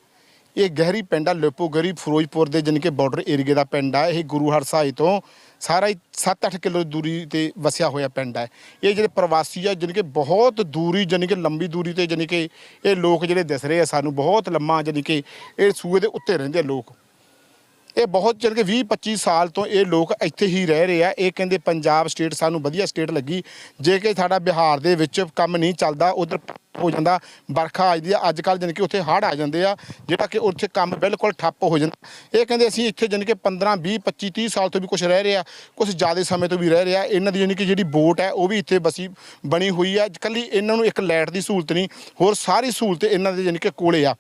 ਇਹ ਗਹਿਰੀ ਪਿੰਡ ਆ ਲੋਪੋਗਰੀ, ਫਿਰੋਜ਼ਪੁਰ ਦੇ ਜਾਣੀ ਕਿ ਬਾਰਡਰ ਏਰੀਏ ਦਾ ਪਿੰਡ ਆ। ਇਹ ਗੁਰੂ ਹਰਸਾਈ ਤੋਂ ਸਾਰਾ ਹੀ 7-8 ਕਿਲੋ ਦੂਰੀ ਤੇ ਵਸਿਆ ਹੋਇਆ ਪਿੰਡ ਹੈ ਇਹ ਜਿਹੜੇ ਪ੍ਰਵਾਸੀ ਆ, ਜਾਣੀ ਕਿ ਬਹੁਤ ਦੂਰੀ, ਜਾਣੀ ਕਿ ਲੰਬੀ ਦੂਰੀ ਤੇ ਜਾਣੀ ਕਿ ਇਹ ਲੋਕ ਜਿਹੜੇ ਦਿਸ ਰਹੇ ਆ ਸਾਨੂੰ, ਬਹੁਤ ਲੰਮਾ ਜਾਣੀ ਕਿ ਇਹ ਸੂਏ ਦੇ ਉੱਤੇ ਰਹਿੰਦੇ ਆ ਲੋਕ। ਇਹ ਬਹੁਤ ਚਲ ਕੇ 20 25 ਸਾਲ ਤੋਂ ਇਹ ਲੋਕ ਇੱਥੇ ਹੀ ਰਹਿ ਰਹੇ ਆ। ਇਹ ਕਹਿੰਦੇ ਪੰਜਾਬ ਸਟੇਟ ਸਾਨੂੰ ਵਧੀਆ ਸਟੇਟ ਲੱਗੀ। ਜੇ ਕਿ ਸਾਡਾ ਬਿਹਾਰ ਦੇ ਵਿੱਚ ਕੰਮ ਨਹੀਂ ਚੱਲਦਾ, ਉਧਰ ਹੋ ਜਾਂਦਾ, ਵਰਖਾ ਆ ਜਾਂਦੀ ਆ। ਅੱਜ ਕੱਲ੍ਹ ਜਾਣੀ ਕਿ ਉੱਥੇ ਹੜ੍ਹ ਆ ਜਾਂਦੇ ਆ, ਜਿਹੜਾ ਕਿ ਉੱਥੇ ਕੰਮ ਬਿਲਕੁਲ ਠੱਪ ਹੋ ਜਾਂਦਾ। ਇਹ ਕਹਿੰਦੇ ਅਸੀਂ ਇੱਥੇ ਜਾਣੀ ਕਿ 15 20 25 30 ਸਾਲ ਤੋਂ ਵੀ ਕੁਝ ਰਹਿ ਰਹੇ ਆ ਕੁਝ ਜ਼ਿਆਦਾ ਸਮੇਂ ਤੋਂ ਵੀ ਰਹਿ ਰਹੇ ਆ। ਇਹਨਾਂ ਦੀ ਜਾਣੀ ਕਿ ਜਿਹੜੀ ਬੋਟ ਹੈ, ਉਹ ਵੀ ਇੱਥੇ ਬਸੀ, ਬਣੀ ਹੋਈ ਆ। ਕੱਲੀ ਇਹਨਾਂ ਨੂੰ ਇੱਕ ਲਾਈਟ ਦੀ ਸਹੂਲਤ ਨਹੀਂ, ਹੋਰ ਸਾਰੀ ਸਹੂਲਤ ਇਹਨਾਂ ਦੇ ਜਾਣੀ ਕਿ ਕੋਲੇ ਆ।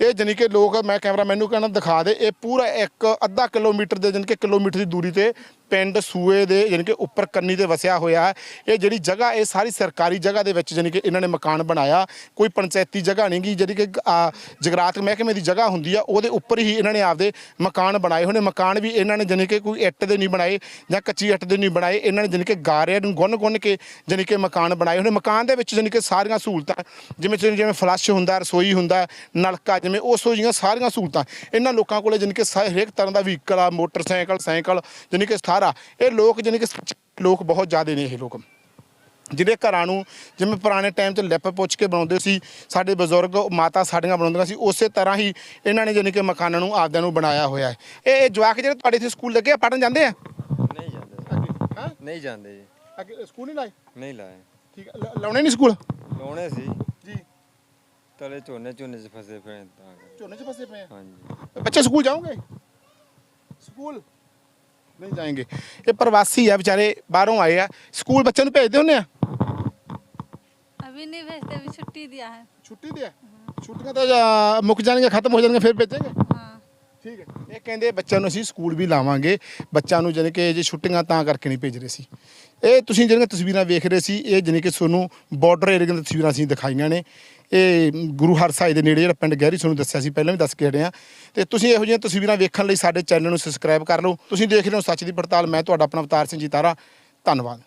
ਇਹ ਜਾਣੀ ਕਿ ਲੋਕ, ਮੈਂ ਕੈਮਰਾ ਮੈਨੂੰ ਕਹਿੰਦਾ ਦਿਖਾ ਦੇ, ਇਹ ਪੂਰਾ ਇੱਕ ਅੱਧਾ ਕਿਲੋਮੀਟਰ ਦੇ, ਜਾਣੀ ਕਿ ਕਿਲੋਮੀਟਰ ਦੀ ਦੂਰੀ ਤੇ ਪਿੰਡ ਸੂਏ ਦੇ ਜਾਣੀ ਕਿ ਉੱਪਰ ਕੰਨੀ ਤੇ ਵਸਿਆ ਹੋਇਆ ਹੈ। ਇਹ ਜਿਹੜੀ ਜਗ੍ਹਾ, ਇਹ ਸਾਰੀ ਸਰਕਾਰੀ ਜਗ੍ਹਾ ਦੇ ਵਿੱਚ ਜਾਣੀ ਕਿ ਇਹਨਾਂ ਨੇ ਮਕਾਨ ਬਣਾਇਆ। ਕੋਈ ਪੰਚਾਇਤੀ ਜਗ੍ਹਾ ਨਹੀਂ ਗੀ, ਜਿਹੜੀ ਕਿ ਜਗਰਾਤ ਮਹਿਕਮੇ ਦੀ ਜਗ੍ਹਾ ਹੁੰਦੀ ਆ, ਉਹਦੇ ਉੱਪਰ ਹੀ ਇਹਨਾਂ ਨੇ ਆਪਦੇ ਮਕਾਨ ਬਣਾਏ ਹੋਣੇ ਮਕਾਨ ਵੀ ਇਹਨਾਂ ਨੇ ਜਾਣੀ ਕਿ ਕੋਈ ਇੱਟ ਦੇ ਨਹੀਂ ਬਣਾਏ ਜਾਂ ਕੱਚੀ ਇੱਟ ਦੇ ਨਹੀਂ ਬਣਾਏ। ਇਹਨਾਂ ਨੇ ਜਾਣੀ ਕਿ ਗਾਰਿਆਂ ਨੂੰ ਗੁੰਨ ਗੁੰਨ ਕੇ ਜਾਣੀ ਕਿ ਮਕਾਨ ਬਣਾਏ ਹੋਏ ਮਕਾਨ ਦੇ ਵਿੱਚ ਜਾਣੀ ਕਿ ਸਾਰੀਆਂ ਸਹੂਲਤਾਂ, ਜਿਵੇਂ ਜਿਵੇਂ ਫਲੱਸ਼ ਹੁੰਦਾ, ਰਸੋਈ ਹੁੰਦਾ, ਨਲਕਾ, ਜਿਵੇਂ ਉਸ ਜਿਹੀਆਂ ਸਾਰੀਆਂ ਸਹੂਲਤਾਂ, ਇਹਨਾਂ ਲੋਕਾਂ ਕੋਲੇ ਜਾਣੀ ਕਿ ਸਾ- ਹਰੇਕ ਤਰ੍ਹਾਂ ਦਾ ਵਹੀਕਲ ਆ, ਮੋਟਰਸਾਈਕਲ, ਸਾਈਕਲ ਜਾਣੀ ਕਿ ਸਾਰਾ। ਇਹ ਲੋਕ ਜਾਣੀ ਕਿ ਲੋਕ ਬਹੁਤ ਜ਼ਿਆਦੇ ਨੇ ਇਹ ਲੋਕ। ਜਿਹੜੇ ਘਰਾਂ ਨੂੰ ਜਿਵੇਂ ਪੁਰਾਣੇ ਟਾਈਮ 'ਚ ਲਿਪ ਪੁੱਛ ਕੇ ਬਣਾਉਂਦੇ ਸੀ ਸਾਡੇ ਬਜ਼ੁਰਗ ਮਾਤਾ ਸਾਡੀਆਂ ਬਣਾਉਂਦੀਆਂ ਸੀ ਉਸੇ ਤਰ੍ਹਾਂ ਹੀ ਇਹਨਾਂ ਨੇ ਜਾਣੀ ਕਿ ਮਕਾਨਾਂ ਨੂੰ ਆਪਦਿਆਂ ਨੂੰ ਬਣਾਇਆ ਹੋਇਆ ਹੈ। ਇਹ ਇਹ ਜਵਾਕ ਜਿਹੜੇ ਤੁਹਾਡੇ ਇੱਥੇ ਸਕੂਲ ਲੱਗੇ ਆ ਪੜਨ ਜਾਂਦੇ ਆ? ਨਹੀਂ ਜਾਂਦੇ। ਹਾਂ? ਨਹੀਂ ਜਾਂਦੇ ਜੀ। ਅੱਗੇ ਸਕੂਲ ਨਹੀਂ ਲਾਏ? ਨਹੀਂ ਲਾਏ। ਠੀਕ ਹੈ ਲਾਉਣੇ ਨਹੀਂ ਸਕੂਲ? ਲਾਉਣੇ ਸੀ। ਜੀ। ਤਲੇ ਝੋਨੇ ਝੋਨੇ 'ਚ ਫਸੇ ਪਏ ਤਾਂ। ਝੋਨੇ 'ਚ ਫਸੇ ਪਏ ਹਾਂਜੀ। ਬੱਚੇ ਸਕੂਲ ਜਾਓਗੇ? ਸਕੂਲ? ਨਹੀਂ ਜਾਏਂਗੇ। ਇਹ ਪ੍ਰਵਾਸੀ ਆ ਵਿਚਾਰੇ ਬਾਹਰੋਂ ਆਏ ਆ। ਸਕੂਲ ਬੱਚਿਆਂ ਨੂੰ ਭੇਜਦੇ ਹੁੰਨੇ ਆ? अभी नहीं भेजते अभी छुट्टी दिया है ਛੁੱਟੀ ਤੇ ਛੁੱਟੀਆਂ ਤਾਂ ਜਾਂ ਮੁੱਕ ਜਾਣਗੀਆਂ ਖਤਮ ਹੋ ਜਾਣਗੀਆਂ ਫਿਰ ਭੇਜੇਂਗੇ? हाँ ਠੀਕ ਹੈ। ਇਹ ਕਹਿੰਦੇ ਬੱਚਿਆਂ ਨੂੰ ਅਸੀਂ ਸਕੂਲ ਵੀ ਲਾਵਾਂਗੇ। ਬੱਚਿਆਂ ਨੂੰ ਜਾਣੀ ਕਿ ਜੇ ਛੁੱਟੀਆਂ ਤਾਂ ਕਰਕੇ ਨਹੀਂ ਭੇਜ ਰਹੇ ਸੀ। ਇਹ ਤੁਸੀਂ ਜਿਹੜੀਆਂ ਤਸਵੀਰਾਂ ਵੇਖ ਰਹੇ ਸੀ ਇਹ ਜਾਣੀ ਕਿ ਤੁਹਾਨੂੰ ਬਾਰਡਰ ਏਰੀਆ ਦੀਆਂ ਤਸਵੀਰਾਂ ਅਸੀਂ ਦਿਖਾਈਆਂ ਨੇ। ਇਹ ਗੁਰੂ ਹਰਸਾਏ ਦੇ ਨੇੜੇ ਜਿਹੜਾ ਪਿੰਡ ਗਹਿਰੀ ਤੁਹਾਨੂੰ ਦੱਸਿਆ ਸੀ, ਪਹਿਲਾਂ ਵੀ ਦੱਸ ਕੇ ਹਟੇ ਆ ਤੇ ਤੁਸੀਂ ਇਹੋ ਜਿਹੀਆਂ ਤਸਵੀਰਾਂ ਵੇਖਣ ਲਈ ਸਾਡੇ ਚੈਨਲ ਨੂੰ ਸਬਸਕ੍ਰਾਈਬ ਕਰ ਲਓ। ਤੁਸੀਂ ਦੇਖ ਰਹੇ ਹੋ ਸੱਚ ਦੀ ਪੜਤਾਲ, ਮੈਂ ਤੁਹਾਡਾ ਆਪਣਾ ਅਵਤਾਰ ਸਿੰਘ ਜੀ ਤਾਰਾ। ਧੰਨਵਾਦ।